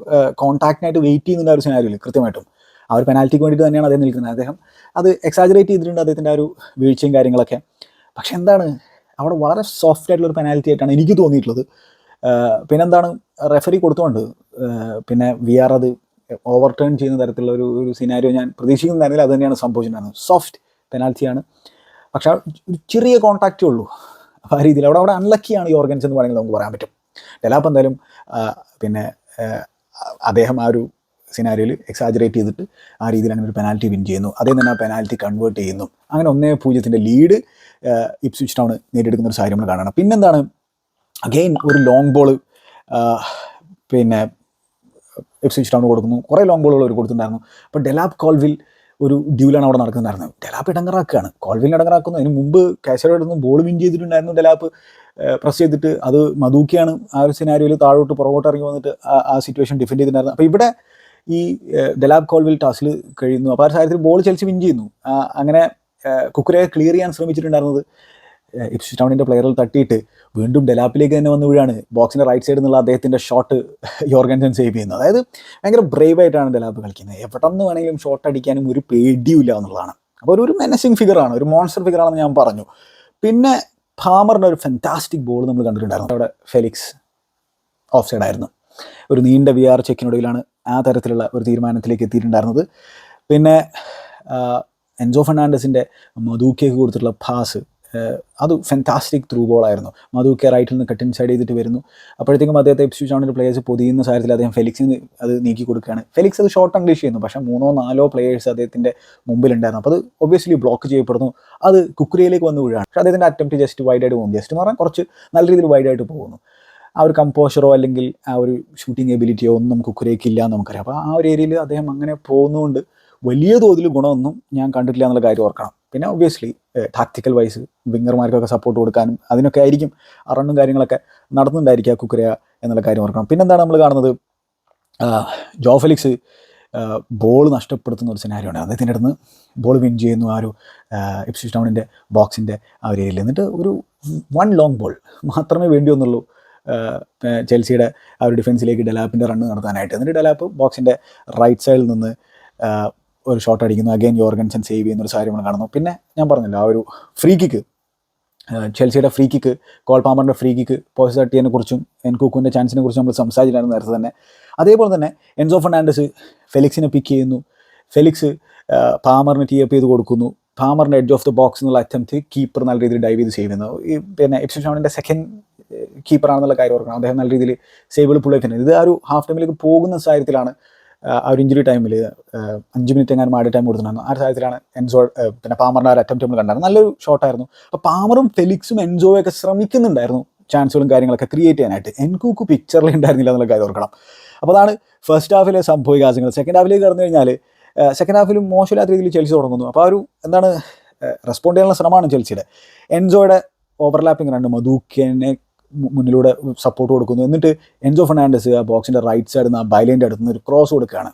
കോൺടാക്റ്റിനായിട്ട് വെയിറ്റ് ചെയ്യുന്നുണ്ട് ആ ഒരു സിനാരിയിൽ കൃത്യമായിട്ടും. ആ ഒരു പെനാൽറ്റിക്ക് വേണ്ടിയിട്ട് തന്നെയാണ് അദ്ദേഹം നിൽക്കുന്നത്. അദ്ദേഹം അത് എക്സാജറേറ്റ് ചെയ്തിട്ടുണ്ട് അദ്ദേഹത്തിന്റെ ആ ഒരു വീഴ്ചയും കാര്യങ്ങളൊക്കെ. പക്ഷെ എന്താണ്? അവിടെ വളരെ സോഫ്റ്റ് ആയിട്ടുള്ള ഒരു പെനാൽറ്റി ആയിട്ടാണ് എനിക്ക് തോന്നിയിട്ടുള്ളത്. പിന്നെ പിന്നെന്താണ്? റെഫറി കൊടുത്തുകൊണ്ട് പിന്നെ വി ആർ അത് ഓവർ ടേൺ ചെയ്യുന്ന തരത്തിലുള്ള ഒരു ഒരു സിനാരിയോ ഞാൻ പ്രതീക്ഷിക്കുന്നുണ്ടായിരുന്നില്ല അത് തന്നെയാണ് സംഭവിച്ചിട്ടുണ്ടായിരുന്നത്. സോഫ്റ്റ് പെനാൽറ്റിയാണ് പക്ഷെ ഒരു ചെറിയ കോൺടാക്റ്റേ ഉള്ളൂ. ആ രീതിയിൽ അവിടെ അവിടെ അൺലക്കിയാണ് ഈ ഓർഗൻസ് എന്ന് പറയുന്നത് നമുക്ക് പറയാൻ പറ്റും. ഡെലാപ്പ് എന്തായാലും പിന്നെ അദ്ദേഹം ആ ഒരു സിനാരിയോയിൽ എക്സാജറേറ്റ് ചെയ്തിട്ട് ആ രീതിയിൽ അങ്ങനെ ഒരു പെനാൽറ്റി വിൻ ചെയ്യുന്നു. അതേ തന്നെ ആ പെനാൽറ്റി കൺവേർട്ട് ചെയ്യുന്നു. അങ്ങനെ ഒന്നേ പൂജ്യത്തിന്റെ ലീഡ് ഇപ്സ്വിച്ച് ടൗൺ നേടിയെടുക്കുന്ന ഒരു സാഹചര്യം നമ്മൾ കാണണം പിന്നെന്താണ്? അഗെയിൻ ഒരു ലോങ് ബോൾ പിന്നെ ഇപ്സ്വിച്ച് ടൗൺ കൊടുക്കുന്നു. കുറേ ലോങ് ബോളുകൾ അവർ കൊടുത്തിട്ടുണ്ടായിരുന്നു. അപ്പോൾ ഡെലാപ്പ് കോൾവിൽ ഒരു ഡ്യൂലാണ് അവിടെ നടക്കുന്നുണ്ടായിരുന്നത് ഡെലാപ്പ് ഇടങ്ങറാക്കുകയാണ്. കോൾവിൽ ഇടങ്ങറാക്കുന്നു. അതിന് മുമ്പ് കാശറോട് നിന്ന് ബോൾ വിൻ ചെയ്തിട്ടുണ്ടായിരുന്നു. ഡെലാപ്പ് പ്രസ് ചെയ്തിട്ട് അത് മധൂക്കിയാണ് ആ ഒരു സിനാരിയോയിൽ താഴോട്ട് പുറകോട്ട് ഇറങ്ങി വന്നിട്ട് ആ- സിറ്റുവേഷൻ ഡിഫൻഡ് ചെയ്തിട്ടുണ്ടായിരുന്നു അപ്പോൾ ഇവിടെ ഈ ഡെലാബ് കോൾവിൽ ടാസിൽ കഴിയുന്നു. അപ്പോൾ ആ സാഹചര്യത്തിൽ ബോൾ ചെൽസി വിൻ ചെയ്യുന്നു. അങ്ങനെ കുക്കറെ ക്ലിയർ ചെയ്യാൻ ശ്രമിച്ചിട്ടുണ്ടായിരുന്നത് ഇപ്സ് ടൗണിന്റെ പ്ലെയറിൽ തട്ടിയിട്ട് വീണ്ടും ഡെലാപ്പിലേക്ക് തന്നെ വന്ന് വീഴാണ്. ബോക്സിന്റെ റൈറ്റ് സൈഡിൽ നിന്നുള്ള അദ്ദേഹത്തിന്റെ ഷോട്ട് യോർഗൻസൺ സേവ് ചെയ്യുന്നത്. അതായത് ഭയങ്കര ബ്രേവ് ആയിട്ടാണ് ഡെലാപ്പ് കളിക്കുന്നത്. എവിടെ നിന്ന് വേണമെങ്കിലും ഷോട്ട് അടിക്കാനും ഒരു പേടിയുമില്ല എന്നുള്ളതാണ്. അപ്പോൾ ഒരു മെനസിങ് ഫിഗറാണ് ഒരു മോൺസ്റ്റർ ഫിഗറാണെന്ന് ഞാൻ പറഞ്ഞു. പിന്നെ ഫാമറിന്റെ ഒരു ഫെന്റാസ്റ്റിക് ബോൾ നമ്മൾ കണ്ടിട്ടുണ്ടായിരുന്നു. അവിടെ ഫെലിക്സ് ഓഫ് സൈഡ് ആയിരുന്നു. ഒരു നീണ്ട വി ആർ ചെക്കിനൊടുവിലാണ് ആ തരത്തിലുള്ള ഒരു തീരുമാനത്തിലേക്ക് എത്തിയിട്ടുണ്ടായിരുന്നത്. പിന്നെ എൻസോ ഫെർണാണ്ടസിന്റെ മധുക്കേക്ക് കൊടുത്തിട്ടുള്ള പാസ് അത് ഫെന്റാസ്റ്റിക് ത്രൂ ബോൾ ആയിരുന്നു. മധുക്കെ റൈറ്റിൽ നിന്ന് കട്ടിൻ സൈഡ് ചെയ്തിട്ട് വരുന്നു. അപ്പോഴത്തേക്കും അദ്ദേഹത്തെ എപ്സ്യൂച്ച് ആണെങ്കിൽ പ്ലേയേഴ്സ് പൊതിയുന്ന സാഹചര്യത്തിൽ അദ്ദേഹം ഫെലിക്സിന് അത് നീക്കി കൊടുക്കുകയാണ്. ഫെലിക്സ് അത് ഷോർട്ട് അൺലീഷ് ചെയ്യുന്നു. പക്ഷേ മൂന്നോ നാലോ പ്ലേയേഴ്സ് അദ്ദേഹത്തിന്റെ മുമ്പിലുണ്ടായിരുന്നു. അപ്പോൾ അത് ഒബ്വിയസ്ലി ബ്ലോക്ക് ചെയ്യപ്പെടുന്നു. അത് കുക്കുരയിലേക്ക് വന്ന് വീഴാണ്. പക്ഷേ അദ്ദേഹത്തിന്റെ അറ്റംപ്റ്റ് ജസ്റ്റ് വൈഡ് ആയിട്ട് പോകുന്നു. ജസ്റ്റ് എന്ന് പറഞ്ഞാൽ കുറച്ച് നല്ല രീതിയിൽ വൈഡ് ആയിട്ട് പോകുന്നു. ആ ഒരു കമ്പോഷറോ അല്ലെങ്കിൽ ആ ഒരു ഷൂട്ടിംഗ് എബിലിറ്റിയോ ഒന്നും കുക്കുരയ്ക്ക് ഇല്ല എന്ന് നമുക്കറിയാം. അപ്പോൾ ആ ഒരു ഏരിയയിൽ അദ്ദേഹം അങ്ങനെ പോകുന്നതുകൊണ്ട് വലിയ തോതിൽ ഗുണമൊന്നും ഞാൻ കണ്ടിട്ടില്ല എന്നുള്ള കാര്യം ഓർക്കണം. പിന്നെ ഒബ്വിയസ്ലി ടാക്ടിക്കൽ വൈസ് വിങ്ങർമാർക്കൊക്കെ സപ്പോർട്ട് കൊടുക്കാനും അതിനൊക്കെ ആയിരിക്കും ആ റണ്ണും കാര്യങ്ങളൊക്കെ നടന്നുണ്ടായിരിക്കുക കുക്കുരയ എന്നുള്ള കാര്യം ഓർക്കണം. പിന്നെന്താണ് നമ്മൾ കാണുന്നത്? ജോഫലിക്സ് ബോൾ നഷ്ടപ്പെടുത്തുന്ന ഒരു സിനാരിയാണ് അദ്ദേഹത്തിന്റെ അടുത്ത് ബോൾ വിൻ ചെയ്യുന്നു ആ ഒരു ഇപ്സിസ് ടൗണിന്റെ ബോക്സിന്റെ ആ ഒരു ഏരിയയിൽ. എന്നിട്ട് ഒരു വൺ ലോങ് ബോൾ മാത്രമേ വേണ്ടി വന്നുള്ളൂ. ചെൽസിയുടെ ആ ഒരു ഡിഫൻസിലേക്ക് ഡെലാപ്പിന്റെ റണ്ണ് നടത്താനായിട്ട്. എന്നിട്ട് ഡെലാപ്പ് ബോക്സിന്റെ റൈറ്റ് സൈഡിൽ നിന്ന് ഒരു ഷോട്ട് അടിക്കുന്നു. അഗൈൻ യോർഗൻസൺ സേവ് ചെയ്യുന്ന ഒരു സാഹചര്യം നമ്മൾ കാണുന്നു. പിന്നെ ഞാൻ പറഞ്ഞില്ല ആ ഒരു ഫ്രീ കിക്ക് ചെൽസിയുടെ ഫ്രീ കിക്ക് കോൾ പാമ്പറിന്റെ ഫ്രീ കിക്ക് പോസ്റ്റ് തട്ടിയതിനെ കുറിച്ചും എൻകൂക്കുവിന്റെ ചാൻസിനെ കുറിച്ചും നമ്മൾ സംസാരിച്ചില്ലായിരുന്നു നേരത്തെ തന്നെ. അതേപോലെ തന്നെ എൻസോ ഫെർണാണ്ടസ് ഫെലിക്സിനെ പിക്ക് ചെയ്യുന്നു. ഫെലിക്സ് പാമറിന് ടീ അപ്പ് ചെയ്ത് കൊടുക്കുന്നു. പാമറിന്റെ എഡ്ജ് ഓഫ് ദ ബോക്സ് എന്നുള്ള അറ്റംപ്റ്റ് കീപ്പർ നല്ല രീതിയിൽ ഡൈവ് ചെയ്ത് സേവ് ചെയ്യുന്നു. ഈ പിന്നെ ഇപ്സിഷോണിന്റെ സെക്കൻഡ് കീപ്പറാണെന്നുള്ള കാര്യം ഓർക്കണം. അദ്ദേഹം നല്ല രീതിയിൽ സേവുകൾ തന്നെ ഇത് ആ ഒരു ഹാഫ് ടൈമിലേക്ക് പോകുന്ന സാഹചര്യത്തിലാണ് ആ ഒരു ഇഞ്ചുറി ടൈമിൽ അഞ്ച് മിനിറ്റ് എങ്ങാനും മാഡി ടൈം കൊടുത്തിട്ടുണ്ടായിരുന്നു. ആ ഒരു സാഹചര്യത്തിലാണ് എൻസോ പിന്നെ പാമറിന്റെ ഒരു അറ്റംപ്റ്റ് നമ്മൾ കണ്ടായിരുന്നു. നല്ലൊരു ഷോട്ടായിരുന്നു അപ്പോൾ പാമറും ഫെലിക്സും എൻജോയും ഒക്കെ ശ്രമിക്കുന്നുണ്ടായിരുന്നു. ചാൻസുകളും കാര്യങ്ങളൊക്കെ ക്രിയേറ്റ് ചെയ്യാനായിട്ട്. എൻകൂക്ക് പിക്ചറിൽ ഉണ്ടായിരുന്നില്ല എന്നുള്ള കാര്യം ഓർക്കണം. അപ്പോൾ അതാണ് ഫസ്റ്റ് ഹാഫിലെ സംഭവ വികാസങ്ങൾ. സെക്കൻഡ് ഹാഫിലേക്ക് കടന്നു കഴിഞ്ഞാൽ സെക്കൻഡ് ഹാഫിലും മോശമില്ലാത്ത രീതിയിൽ ചെൽസി തുടങ്ങുന്നു. അപ്പോൾ ആ ഒരു എന്താണ് റെസ്പോണ്ട് ചെയ്യാനുള്ള ശ്രമമാണ് ചെൽസിയുടെ എൻസോയുടെ ഓവർലാപ്പിംഗ് രണ്ട് മധുക്കനെ മുന്നിലൂടെ സപ്പോർട്ട് കൊടുക്കുന്നു. എന്നിട്ട് എൻജോ ഫെർണാണ്ടസ് ആ ബോക്സിന്റെ റൈറ്റ് സൈഡിൽ നിന്ന് ആ ബൈലൈന്റെ അടുത്ത് നിന്ന് ഒരു ക്രോസ് കൊടുക്കുകയാണ്.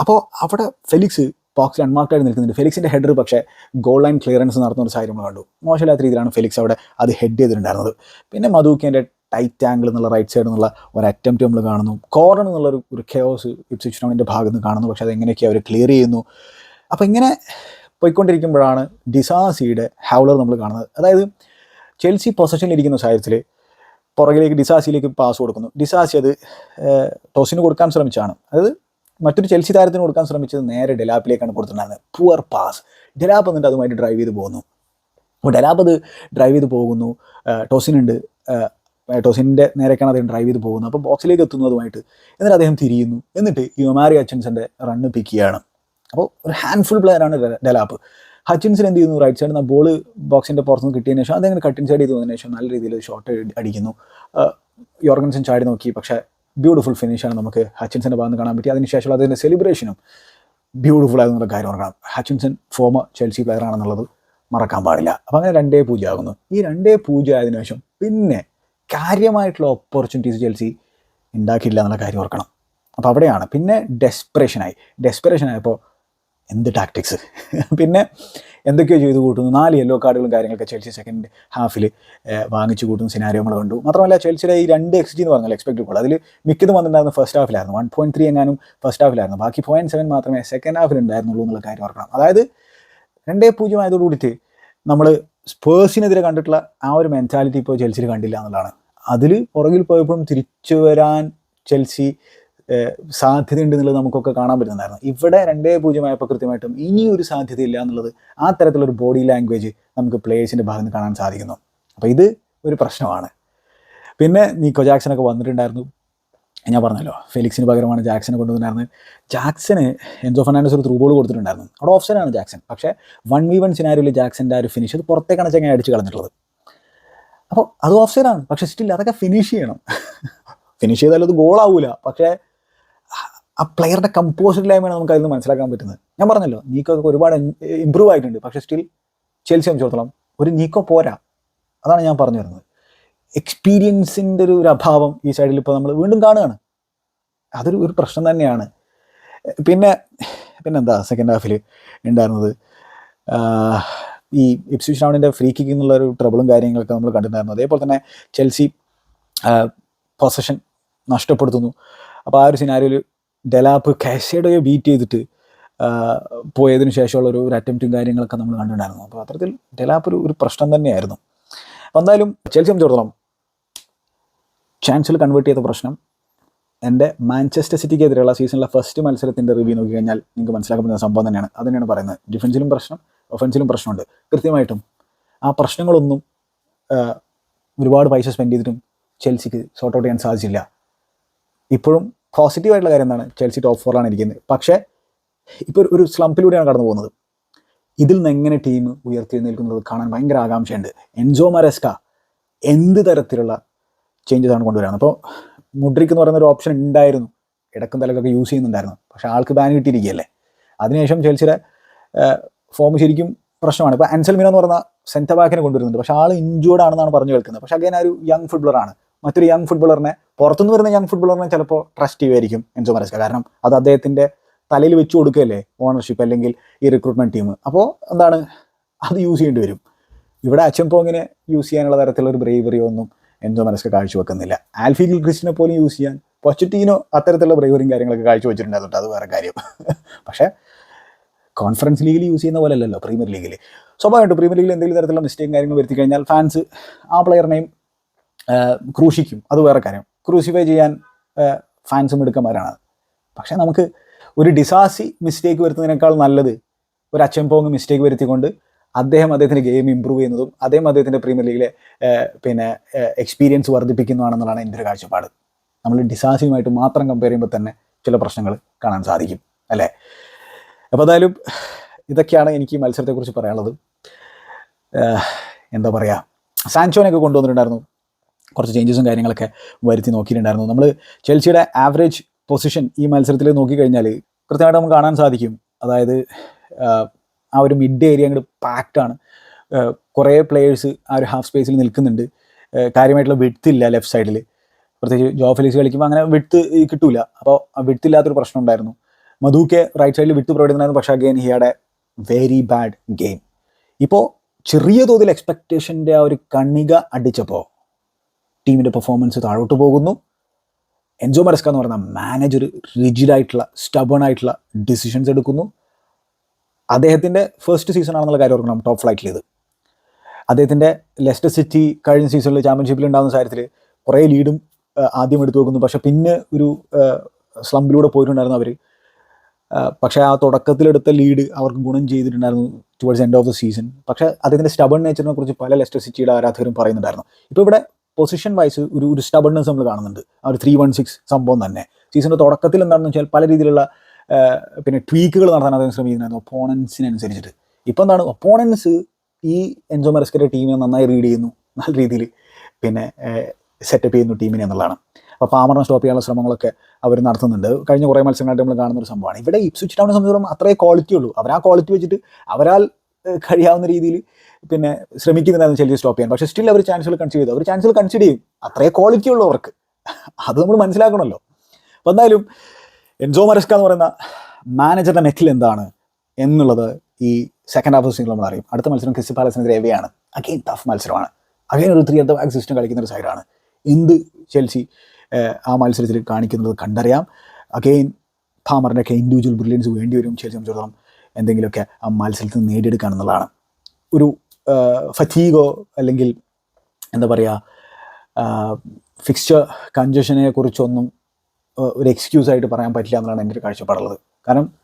അപ്പോൾ അവിടെ ഫെലിക്സ് ബോക്സിൽ അൺമാർക്കായിട്ട് നിൽക്കുന്നുണ്ട്. ഫെലിക്സിന്റെ ഹെഡർ പക്ഷേ ഗോൾ ലൈൻ ക്ലിയറൻസ് നടത്തുന്ന ഒരു സാഹചര്യം കണ്ടു. മോശമില്ലാത്ത രീതിയിലാണ് ഫെലിക്സ് അവിടെ അത് ഹെഡ് ചെയ്തിട്ടുണ്ടായിരുന്നത്. പിന്നെ മധുക്കേന്റെ ടൈറ്റ് ആംഗിൾ എന്നുള്ള റൈറ്റ് സൈഡ് എന്നുള്ള ഒരു അറ്റംപ്റ്റ് നമ്മൾ കാണുന്നു. കോർണർ എന്നുള്ള ഒരു ഒരു കെയോസ് ഇപ്സിച്ചിനോണിന്റെ ഭാഗത്ത് നിന്ന് കാണുന്നു. പക്ഷേ അത് എങ്ങനെയൊക്കെ അവർ ക്ലിയർ ചെയ്യുന്നു. അപ്പോൾ ഇങ്ങനെ പോയിക്കൊണ്ടിരിക്കുമ്പോഴാണ് ഡിസാസിയുടെ ഹൗളർ നമ്മൾ കാണുന്നത്. അതായത് ചെൽസി പൊസഷനിലിരിക്കുന്ന സാഹചര്യത്തിൽ പുറകിലേക്ക് ഡിസാസിയിലേക്ക് പാസ് കൊടുക്കുന്നു. ഡിസാസി അത് ടോസിന് കൊടുക്കാൻ ശ്രമിച്ചാണ്. അത് മറ്റൊരു ചെൽസി താരത്തിന് കൊടുക്കാൻ ശ്രമിച്ചത് നേരെ ഡെലാപ്പിലേക്കാണ് കൊടുത്തിട്ടുണ്ടായിരുന്നത്. Poor pass. ഡെലാപ്പ് എന്നിട്ട് അതുമായിട്ട് ഡ്രൈവ് ചെയ്ത് പോകുന്നു. അപ്പോൾ ഡെലാപ്പ് അത് ഡ്രൈവ് ചെയ്ത് പോകുന്നു. ടോസിനുണ്ട്. ടോസിന്റെ നേരേക്കാണ് അദ്ദേഹം ഡ്രൈവ് ചെയ്ത് പോകുന്നത്. അപ്പോൾ ബോക്സിലേക്ക് എത്തുന്നതുമായിട്ട് എന്നിട്ട് അദ്ദേഹം തിരിയുന്നു. എന്നിട്ട് യുമാരി അച്ഛൻസിന്റെ റണ്ണ് പിക്ക് ചെയ്യുകയാണ്. അപ്പോൾ ഒരു ഹാൻഡ്ഫുൾ പ്ലെയറാണ് ഡെലാപ്പ്. ഹച്ചിൻസൺ എന്ത് ചെയ്യുന്നു? റൈറ്റ് സൈഡിൽ നിന്ന് ബോൾ ബോക്സിന്റെ പുറത്തുനിന്ന് കിട്ടിയതിന് ശേഷം അതങ്ങനെ കട്ടിൻ സൈഡ് ചെയ്ത് വന്നതിന് ശേഷം നല്ല രീതിയിൽ ഷോട്ട് അടിക്കുന്നു. യോർഗൻസൺ ചാടി നോക്കി. പക്ഷേ ബ്യൂട്ടിഫുൾ ഫിനിഷാണ് നമുക്ക് ഹച്ചിൻസിന്റെ ഭാഗത്ത് കാണാൻ പറ്റി അതിനുശേഷം അതിന്റെ സെലിബ്രേഷനും ബ്യൂട്ടിഫുൾ ആകുന്നുള്ള കാര്യം ഓർക്കണം ഹച്ചിൻസൺ ഫോമർ ചെൽസി പ്ലെയർ ആണെന്നുള്ളത് മറക്കാൻ പാടില്ല. അപ്പോൾ അങ്ങനെ രണ്ടേ പൂജ ആകുന്നു. ഈ രണ്ടേ പൂജ ആയതിനു ശേഷം പിന്നെ കാര്യമായിട്ടുള്ള ഓപ്പർച്യൂണിറ്റീസ് ചെൽസി ഉണ്ടാക്കിയില്ല എന്നുള്ള കാര്യം ഓർക്കണം. അപ്പോൾ അവിടെയാണ്. പിന്നെ ഡെസ്പിറേഷനായി ഡെസ്പിറേഷൻ ആയപ്പോൾ എന്ത് ടാക്ടിക്സ് പിന്നെ എന്തൊക്കെയോ ചെയ്തു കൂട്ടുന്നു. നാല് യെല്ലോ കാർഡുകളും കാര്യങ്ങളൊക്കെ ചെൽസി സെക്കൻഡ് ഹാഫിൽ വാങ്ങിച്ചു കൂട്ടുന്ന സിനാരിയോ നമ്മൾ കണ്ടു. മാത്രമല്ല ചെൽസിയുടെ ഈ രണ്ട് എക്സ് ജി എന്ന് പറഞ്ഞാൽ എക്സ്പെക്ട് ഗോൾ അതിൽ മിക്കതും വന്നിട്ടുണ്ടായിരുന്നു ഫസ്റ്റ് ഹാഫിലായിരുന്നു വൺ പോയിന്റ് ത്രീ എങ്ങാനും ഫസ്റ്റ് ഹാഫിലായിരുന്നു ബാക്കി പോയിന്റ് സെവൻ മാത്രമേ സെക്കൻഡ് ഹാഫിൽ ഉണ്ടായിരുന്നുള്ളൂ എന്നുള്ള കാര്യം ഓർക്കണം അതായത് രണ്ടേ പൂജ്യം ആയതോട് കൂടിയിട്ട് നമ്മൾ സ്പേഴ്സിനെതിരെ കണ്ടിട്ടുള്ള ആ ഒരു മെന്റാലിറ്റി ഇപ്പോൾ ചെൽസിയിൽ കണ്ടില്ല എന്നുള്ളതാണ്. അതിൽ പുറകിൽ പോയപ്പോഴും തിരിച്ചു വരാൻ ചെൽസി സാധ്യതയുണ്ട് എന്നുള്ളത് നമുക്കൊക്കെ കാണാൻ പറ്റുന്നുണ്ടായിരുന്നു. ഇവിടെ രണ്ടേ പൂജ്യമായപ്പോൾ കൃത്യമായിട്ടും ഇനിയൊരു സാധ്യതയില്ല എന്നുള്ളത് ആ തരത്തിലൊരു ബോഡി ലാംഗ്വേജ് നമുക്ക് പ്ലേയേഴ്സിന്റെ ഭാഗത്ത് നിന്ന് കാണാൻ സാധിക്കുന്നു. അപ്പോൾ ഇത് ഒരു പ്രശ്നമാണ്. പിന്നെ നീക്കോ ജാക്സനൊക്കെ വന്നിട്ടുണ്ടായിരുന്നു. ഞാൻ പറഞ്ഞല്ലോ ഫെലിക്സിന് പകരമാണ് ജാക്സനെ കൊണ്ടുവന്നിരുന്നത് ജാക്സന് എൻസോ ഫെർണാണ്ടസ് ഒരു ത്രൂ ബോൾ കൊടുത്തിട്ടുണ്ടായിരുന്നു. അവിടെ ഓപ്ഷനാണ് ജാക്സൺ പക്ഷേ വൺ വി വൺ സിനാരിയിൽ ജാക്സന്റെ ആ ഒരു ഫിനിഷ് അത് പുറത്തേക്കാണ് ചെങ്ങനെ അടിച്ച് കളഞ്ഞിട്ടുള്ളത്. അപ്പോൾ അത് ഓഫ് സൈഡാണ് പക്ഷേ സ്റ്റിൽ അതൊക്കെ ഫിനിഷ് ചെയ്യണം. ഫിനിഷ് ചെയ്താലും അത് ഗോളാവൂല പക്ഷേ ആ പ്ലെയറുടെ കമ്പോസിറ്റില്ലായ്മയാണ് നമുക്ക് അതിൽ നിന്ന് മനസ്സിലാക്കാൻ പറ്റുന്നത്. ഞാൻ പറഞ്ഞല്ലോ നീക്കോ ഒക്കെ ഒരുപാട് ഇമ്പ്രൂവ് ആയിട്ടുണ്ട്. പക്ഷേ സ്റ്റിൽ ചെൽസി സംബന്ധിച്ചിടത്തോളം ഒരു നീക്കോ പോരാ. അതാണ് ഞാൻ പറഞ്ഞു വരുന്നത്. എക്സ്പീരിയൻസിന്റെ ഒരു അഭാവം ഈ സൈഡിൽ ഇപ്പോൾ നമ്മൾ വീണ്ടും കാണുകയാണ്. അതൊരു ഒരു പ്രശ്നം തന്നെയാണ്. പിന്നെ പിന്നെന്താ സെക്കൻഡ് ഹാഫിൽ ഉണ്ടായിരുന്നത്? ഈ ഇപ്സ്വിച്ച് ടൗണിന്റെ ഫ്രീ കിക്ക് എന്നുള്ള ഒരു ട്രബിളും കാര്യങ്ങളൊക്കെ നമ്മൾ കണ്ടിട്ടുണ്ടായിരുന്നു. അതേപോലെ തന്നെ ചെൽസി പൊസഷൻ നഷ്ടപ്പെടുത്തുന്നു. അപ്പോൾ ആ ഒരു സിനാരിയിൽ ഡെലാപ്പ് കാഷേഡോയെ ബീറ്റ് ചെയ്തിട്ട് പോയതിന് ശേഷമുള്ള ഒരു അറ്റംപ്റ്റും കാര്യങ്ങളൊക്കെ നമ്മൾ കണ്ടിട്ടുണ്ടായിരുന്നു. അപ്പോൾ അത്തരത്തിൽ ഡെലാപ്പ് ഒരു ഒരു പ്രശ്നം തന്നെയായിരുന്നു. എന്തായാലും ചെൽസി സംബന്ധിച്ചിടത്തോളം ചാൻസിൽ കൺവേർട്ട് ചെയ്ത പ്രശ്നം. എന്റെ മാഞ്ചസ്റ്റർ സിറ്റിക്കെതിരെയുള്ള സീസണിലെ ഫസ്റ്റ് മത്സരത്തിന്റെ റിവ്യൂ നോക്കി കഴിഞ്ഞാൽ നിങ്ങൾക്ക് മനസ്സിലാക്കാൻ പറ്റുന്ന സംഭവം തന്നെയാണ്. അത് തന്നെയാണ് പറയുന്നത്. ഡിഫൻസിലും പ്രശ്നം ഒഫൻസിലും പ്രശ്നമുണ്ട്. കൃത്യമായിട്ടും ആ പ്രശ്നങ്ങളൊന്നും ഒരുപാട് പൈസ സ്പെൻഡ് ചെയ്തിട്ടും ചെൽസിക്ക് സോർട്ട് ഔട്ട് ചെയ്യാൻ സാധിച്ചില്ല. ഇപ്പോഴും പോസിറ്റീവായിട്ടുള്ള കാര്യം എന്താണ്? ചെൽസി ടോപ്പ് ഫോറിലാണ് ഇരിക്കുന്നത്. പക്ഷേ ഇപ്പോൾ ഒരു സ്ലംപിലൂടെയാണ് കടന്നു പോകുന്നത്. ഇതിൽ നിന്ന് എങ്ങനെ ടീം ഉയർത്തിയെഴുന്നേൽക്കുന്നത് കാണാൻ ഭയങ്കര ആകാംക്ഷയുണ്ട്. എൻജോ മരസ്ക എന്ത് തരത്തിലുള്ള ചേഞ്ചസ് ആണ് കൊണ്ടുവരാൻ അപ്പോൾ മുഡ്രിക്ക് എന്ന് പറയുന്ന ഒരു ഓപ്ഷൻ ഉണ്ടായിരുന്നു. ഇടക്കും തലക്കൊക്കെ യൂസ് ചെയ്യുന്നുണ്ടായിരുന്നു. പക്ഷേ ആൾക്ക് ബാൻ കിട്ടിയിരിക്കുകയല്ലേ? അതിനുശേഷം ചെൽസിയുടെ ഫോം ശരിക്കും പ്രശ്നമാണ്. ഇപ്പോൾ അൻസൽമിന എന്ന് പറഞ്ഞ സെന്റർ ബാക്കിനെ കൊണ്ടുവരുന്നുണ്ട്. പക്ഷേ ആൾ ഇഞ്ചോർഡ് ആണെന്നാണ് പറഞ്ഞു കേൾക്കുന്നത്. പക്ഷേ അങ്ങനെ ഒരു യങ് ഫുട്ബോളറാണ് മറ്റൊരു യങ് ഫുട്ബോളറിനെ പുറത്തുനിന്ന് വരുന്ന യങ് ഫുട്ബോളറിനെ ചിലപ്പോൾ ട്രസ്റ്റ് ചെയ്യുമായിരിക്കും എൻസോ മരസ്ക കാരണം അത് അദ്ദേഹത്തിന്റെ തലയിൽ വെച്ച് കൊടുക്കുകയല്ലേ ഓണർഷിപ്പ് അല്ലെങ്കിൽ ഈ റിക്രൂട്ട്മെന്റ് ടീം അപ്പോൾ എന്താണ്? അത് യൂസ് ചെയ്യേണ്ടി വരും. ഇവിടെ അച്ചംപോങ്ങിനെ യൂസ് ചെയ്യാനുള്ള തരത്തിലുള്ള ഒരു ബ്രേവറിയോ ഒന്നും എൻസോ മനസ്ക്ക് കാഴ്ചവെക്കുന്നില്ല. ആൽഫി ഗിൽ ക്രിസ്റ്റിനെ പോലും യൂസ് ചെയ്യാൻ പൊച്ചറ്റീനോ അത്തരത്തിലുള്ള ബ്രേവറിയും കാര്യങ്ങളൊക്കെ കാഴ്ചവെച്ചിട്ടുണ്ടായിരുന്നു അത് വേറെ കാര്യം. പക്ഷേ കോൺഫറൻസ് ലീഗിൽ യൂസ് ചെയ്യുന്ന പോലെ അല്ലല്ലോ പ്രീമിയർ ലീഗിൽ സ്വാഭാവികമായിട്ടും പ്രീമിയർ ലീഗിൽ എന്തെങ്കിലും തരത്തിലുള്ള മിസ്റ്റേക്കും കാര്യങ്ങൾ വരുത്തി കഴിഞ്ഞാൽ ഫാൻസ് ആ പ്ലെയറിനെയും ക്രൂശിക്കും. അത് വേറെ കാര്യം. ക്രൂസിഫൈ ചെയ്യാൻ ഫാൻസും മിടുക്കന്മാരാണ്. പക്ഷേ നമുക്ക് ഒരു ഡിസാസി മിസ്റ്റേക്ക് വരുത്തുന്നതിനേക്കാൾ നല്ലത് ഒരു അച്ചംപോങ് മിസ്റ്റേക്ക് വരുത്തിക്കൊണ്ട് അദ്ദേഹം അദ്ദേഹത്തിന്റെ ഗെയിം ഇമ്പ്രൂവ് ചെയ്യുന്നതും അദ്ദേഹം അദ്ദേഹത്തിന്റെ പ്രീമിയർ ലീഗിലെ പിന്നെ എക്സ്പീരിയൻസ് വർദ്ധിപ്പിക്കുന്നതാണെന്നുള്ളതാണ് എന്റെ ഒരു കാഴ്ചപ്പാട്. നമ്മൾ ഡിസാസിയുമായിട്ട് മാത്രം കമ്പയർ ചെയ്യുമ്പോൾ തന്നെ ചില പ്രശ്നങ്ങൾ കാണാൻ സാധിക്കും അല്ലേ? അപ്പോൾ എന്തായാലും ഇതൊക്കെയാണ് എനിക്ക് മത്സരത്തെക്കുറിച്ച് പറയാനുള്ളത്. എന്താ പറയുക സാൻചോനെയൊക്കെ കൊണ്ടുവന്നിട്ടുണ്ടായിരുന്നു. കുറച്ച് ചേഞ്ചസും കാര്യങ്ങളൊക്കെ വരുത്തി നോക്കിയിട്ടുണ്ടായിരുന്നു. നമ്മൾ ചെൽസിയുടെ ആവറേജ് പൊസിഷൻ ഈ മത്സരത്തിൽ നോക്കിക്കഴിഞ്ഞാൽ കൃത്യമായിട്ട് നമുക്ക് കാണാൻ സാധിക്കും. അതായത് ആ ഒരു മിഡ് ഏരിയ അങ്ങോട്ട് പാക്റ്റാണ് കുറേ പ്ലേയേഴ്സ് ആ ഒരു ഹാഫ് സ്പേസിൽ നിൽക്കുന്നുണ്ട്. കാര്യമായിട്ടുള്ള വിഡ്ത്ത് ഇല്ല ലെഫ്റ്റ് സൈഡിൽ പ്രത്യേകിച്ച് ജോ ഫെലിക്സ് കളിക്കുമ്പോൾ അങ്ങനെ വിട്ട് കിട്ടൂല. അപ്പോൾ വിഡ്ത്ത് ഇല്ലാത്തൊരു പ്രശ്നം ഉണ്ടായിരുന്നു. മധുക്കെ റൈറ്റ് സൈഡിൽ വിട്ട് പ്രൊവൈഡ് ചെയ്യുന്നതായിരുന്നു പക്ഷേ അഗെയിൻ ഹിയുടെ വെരി ബാഡ് ഗെയിം ഇപ്പോൾ ചെറിയ തോതിൽ എക്സ്പെക്റ്റേഷന്റെ ആ ഒരു കണിക അടിച്ചപ്പോൾ ടീമിന്റെ പെർഫോമൻസ് താഴോട്ട് പോകുന്നു. എൻജോ മരസ്ക എന്ന് പറയുന്ന മാനേജർ റിജിഡായിട്ടുള്ള സ്റ്റബൺ ആയിട്ടുള്ള ഡിസിഷൻസ് എടുക്കുന്നു. അദ്ദേഹത്തിന്റെ ഫസ്റ്റ് സീസൺ ആണെന്നുള്ള കാര്യം ഓർക്കണം ടോപ്പ് ഫ്ലൈറ്റിൽ ഇത്. അദ്ദേഹത്തിന്റെ ലെസ്റ്റർ സിറ്റി കഴിഞ്ഞ സീസണിൽ ചാമ്പ്യൻഷിപ്പിൽ ഉണ്ടാകുന്ന കാര്യത്തിൽ കുറേ ലീഡും ആദ്യം എടുത്തു വെക്കുന്നു. പക്ഷെ പിന്നെ ഒരു സ്ലംബിലൂടെ പോയിട്ടുണ്ടായിരുന്നു അവർ പക്ഷേ ആ തുടക്കത്തിലെടുത്ത ലീഡ് അവർക്ക് ഗുണം ചെയ്തിട്ടുണ്ടായിരുന്നു towards end of the season പക്ഷേ അദ്ദേഹത്തിന്റെ സ്റ്റബൺ നേച്ചറിനെ കുറിച്ച് പല ലെസ്റ്റർ സിറ്റിയുടെ ആരാധകരും പറയുന്നുണ്ടായിരുന്നു. ഇപ്പോൾ ഇവിടെ പൊസിഷൻ വൈസ് ഒരു ഒരു സ്റ്റബിൾനെസ് നമ്മൾ കാണുന്നുണ്ട്. ആ ഒരു ത്രീ വൺ സിക്സ് സംഭവം തന്നെ. സീസണിന്റെ തുടക്കത്തിൽ എന്താണെന്ന് വെച്ചാൽ പല രീതിയിലുള്ള പിന്നെ ട്വീക്കുകൾ നടത്താൻ അദ്ദേഹം ശ്രമിക്കുന്നുണ്ടായിരുന്നു. ഒപ്പോണൻസിനനുസരിച്ചിട്ട് ഇപ്പോൾ എന്താണ്? ഒപ്പോണൻസ് ഈ എൻജോ മെറസ്കയുടെ ടീമിനെ നന്നായി റീഡ് ചെയ്യുന്നു. നല്ല രീതിയിൽ പിന്നെ സെറ്റപ്പ് ചെയ്യുന്നു ടീമിനെ എന്നുള്ളതാണ്. അപ്പോൾ പാമറിനെ സ്റ്റോപ്പ് ചെയ്യാനുള്ള ശ്രമങ്ങളൊക്കെ അവർ നടത്തുന്നുണ്ട്. കഴിഞ്ഞ കുറേ മത്സരങ്ങളായിട്ട് നമ്മൾ കാണുന്ന ഒരു സംഭവമാണ്. ഇവിടെ ഇപ്സ്വിച്ച് ടൗണിനെ സംബന്ധിച്ചിടത്തോളം അത്രേ ക്വാളിറ്റി ഉള്ളൂ. അവർ ആ ക്വാളിറ്റി വെച്ചിട്ട് അവരാൽ കഴിയാവുന്ന രീതിയിൽ പിന്നെ ശ്രമിക്കുന്നുണ്ടായിരുന്നു ചെൽസി സ്റ്റോപ്പ് ചെയ്യാൻ. പക്ഷെ സ്റ്റിൽ അവർ ചാൻസുകൾ കൺസിഡർ ചെയ്തു. അവർ ചാൻസുകൾ കൺസിഡർ ചെയ്യും. അത്രേ ക്വാളിറ്റി ഉള്ളവർക്ക് അത് നമ്മൾ മനസ്സിലാക്കണമല്ലോ. അപ്പോൾ എന്തായാലും എൻസോ മരസ്ക എന്ന് പറയുന്ന മാനേജറുടെ നെറ്റിൽ എന്താണ് എന്നുള്ളത് ഈ സെക്കൻഡ് ഹാഫ് സീസണിൽ നമ്മൾ അറിയും. അടുത്ത മത്സരം ക്രിസ്റ്റി പാലസിനെതിരെ എവയാണ് അഗെയിൻ ടഫ് മത്സരമാണ്. അഗെയിൻ ഒരു ത്രീ അറ്റ് ബാക്ക് സിസ്റ്റം കളിക്കുന്ന ഒരു സൈഡാണ് എന്ത് ചെൽസി ആ മത്സരത്തിൽ കാണിക്കുന്നത് കണ്ടറിയാം. അഗെയിൻ ഫാമറിന്റെ ഒക്കെ ഇൻഡിവിജ്വൽ ബ്രില്യൻസ് വേണ്ടി വരും. ചെൽസി സംബന്ധിച്ചിടത്തോളം എന്തെങ്കിലുമൊക്കെ ആ മത്സരത്തിൽ നേടിയെടുക്കാൻ എന്നുള്ളതാണ്. ഒരു ഫറ്റീഗോ അല്ലെങ്കിൽ എന്താ പറയുക ഫിക്സ്ചർ കൺജഷനെ കുറിച്ചൊന്നും ഒരു എക്സ്ക്യൂസ് ആയിട്ട് പറയാൻ പറ്റില്ല എന്നാണ് എന്റെ ഒരു കാഴ്ചപ്പാടുള്ളത്. കാരണം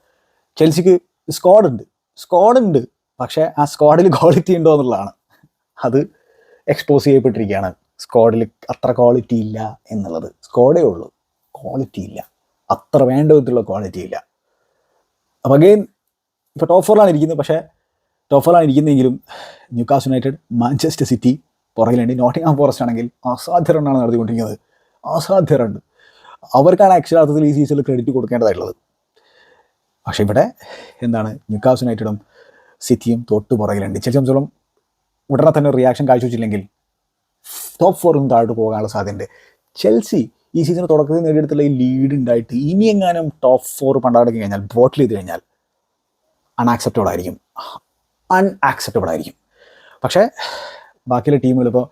ചെൽസിക്ക് സ്ക്വാഡ് ഉണ്ട്. സ്ക്വാഡ് ഉണ്ട്. പക്ഷേ ആ സ്ക്വാഡിൽ ക്വാളിറ്റി ഉണ്ടോ എന്നുള്ളതാണ്. അത് എക്സ്പോസ് ചെയ്യപ്പെട്ടിരിക്കുകയാണ്. സ്ക്വാഡിൽ അത്ര ക്വാളിറ്റി ഇല്ല എന്നുള്ളത്. സ്ക്വാഡേ ഉള്ളൂ. ക്വാളിറ്റി ഇല്ല. അത്ര വേണ്ട വിധത്തിലുള്ള ക്വാളിറ്റി ഇല്ല. അപ്പം അഗെയിൻ ഇപ്പോൾ ടോപ്പ് ഫോറിലാണ് ഇരിക്കുന്നത്. പക്ഷേ ടോപ്പ് ഫോറിലാണ് ഇരിക്കുന്നതെങ്കിലും ന്യൂകാസ് യുണൈറ്റഡ് മാഞ്ചസ്റ്റർ സിറ്റി പുറകിലുണ്ട്. നോട്ടിംഗ്ഹാം ഫോറസ്റ്റ് ആണെങ്കിൽ അസാധ്യ റണ്ണാണ് നടത്തിക്കൊണ്ടിരിക്കുന്നത്. അസാധ്യ റൺ അവർക്കാണ് അക്ഷരാർത്ഥത്തിൽ ഈ സീസണിൽ ക്രെഡിറ്റ് കൊടുക്കേണ്ടതായിട്ടുള്ളത്. പക്ഷേ ഇവിടെ എന്താണ്? ന്യൂകാസ് യുണൈറ്റഡും സിറ്റിയും തൊട്ട് പുറകിലുണ്ട്. സംബന്ധിച്ചോളം ഉടനെ തന്നെ റിയാക്ഷൻ കാഴ്ചവെച്ചില്ലെങ്കിൽ ടോപ്പ് ഫോറിൽ നിന്ന് താഴോട്ട് പോകാനുള്ള സാധ്യതയുണ്ട്. ചെൽസി ഈ സീസൺ തുടക്കത്തിൽ നേടിയെടുത്തുള്ള ഈ ലീഡ് ഉണ്ടായിട്ട് ഇനി എങ്ങാനും ടോപ്പ് ഫോർ പണ്ടാടക്കി കഴിഞ്ഞാൽ ബോട്ടിൽ ചെയ്ത് കഴിഞ്ഞാൽ അൺആക്സെപ്റ്റബിൾ ആയിരിക്കും. അൺആക്സെപ്റ്റബിൾ ആയിരിക്കും. പക്ഷേ ബാക്കിയുള്ള ടീമുകൾ ഇപ്പോൾ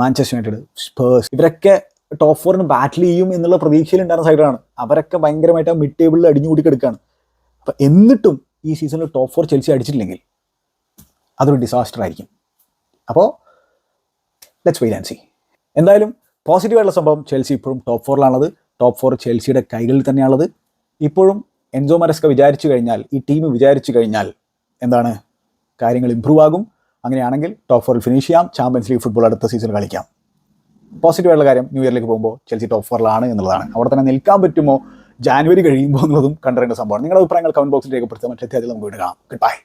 മാഞ്ചസ്റ്റർ യുണൈറ്റഡ് സ്പേഴ്സ് ഇവരൊക്കെ ടോപ്പ് ഫോറിന് ബാറ്റിൽ ചെയ്യും എന്നുള്ള പ്രതീക്ഷയിലുണ്ടായിരുന്ന സൈഡാണ് അവരൊക്കെ ഭയങ്കരമായിട്ട് ആ മിഡ് ടേബിളിൽ അടിഞ്ഞുകൂടി കിടക്കുകയാണ് അപ്പം എന്നിട്ടും ഈ സീസണിൽ ടോപ്പ് ഫോർ ചെൽസി അടിച്ചിട്ടില്ലെങ്കിൽ അതൊരു ഡിസാസ്റ്റർ ആയിരിക്കും. അപ്പോൾ ലെറ്റ്സ് വെയിറ്റ് ആൻഡ് സി എന്തായാലും പോസിറ്റീവായിട്ടുള്ള സംഭവം ചെൽസി ഇപ്പോഴും ടോപ്പ് ഫോറിലാണുള്ളത് ടോപ്പ് ഫോർ ചെൽസിയുടെ കൈകളിൽ തന്നെയാണുള്ളത്. ഇപ്പോഴും എൻസോ മരസ്ക വിചാരിച്ചു കഴിഞ്ഞാൽ ഈ ടീം വിചാരിച്ചു കഴിഞ്ഞാൽ എന്താണ്? കാര്യങ്ങൾ ഇമ്പ്രൂവ് ആകും. അങ്ങനെയാണെങ്കിൽ ടോപ്പ് ഫോറിൽ ഫിനിഷ് ചെയ്യാം. ചാമ്പ്യൻസ് ലീഗ് ഫുട്ബോൾ അടുത്ത സീസൺ കളിക്കാം. പോസിറ്റീവായിട്ടുള്ള കാര്യം ന്യൂ ഇയറിലേക്ക് പോകുമ്പോൾ ചെൽസി ടോപ്പ് ഫോറിലാണ് എന്നുള്ളതാണ്. അവിടെ തന്നെ നിൽക്കാൻ പറ്റുമോ? ജാനുവരി കഴിയുമ്പോൾ എന്നുള്ളതും കണ്ടറിയേണ്ട സംഭവമാണ്. നിങ്ങളുടെ അഭിപ്രായങ്ങൾ കമന്റ് ബോക്സിൽ രേഖപ്പെടുത്താൻ മറ്റേ നമുക്ക് വീണ്ടും കാണാം. Good bye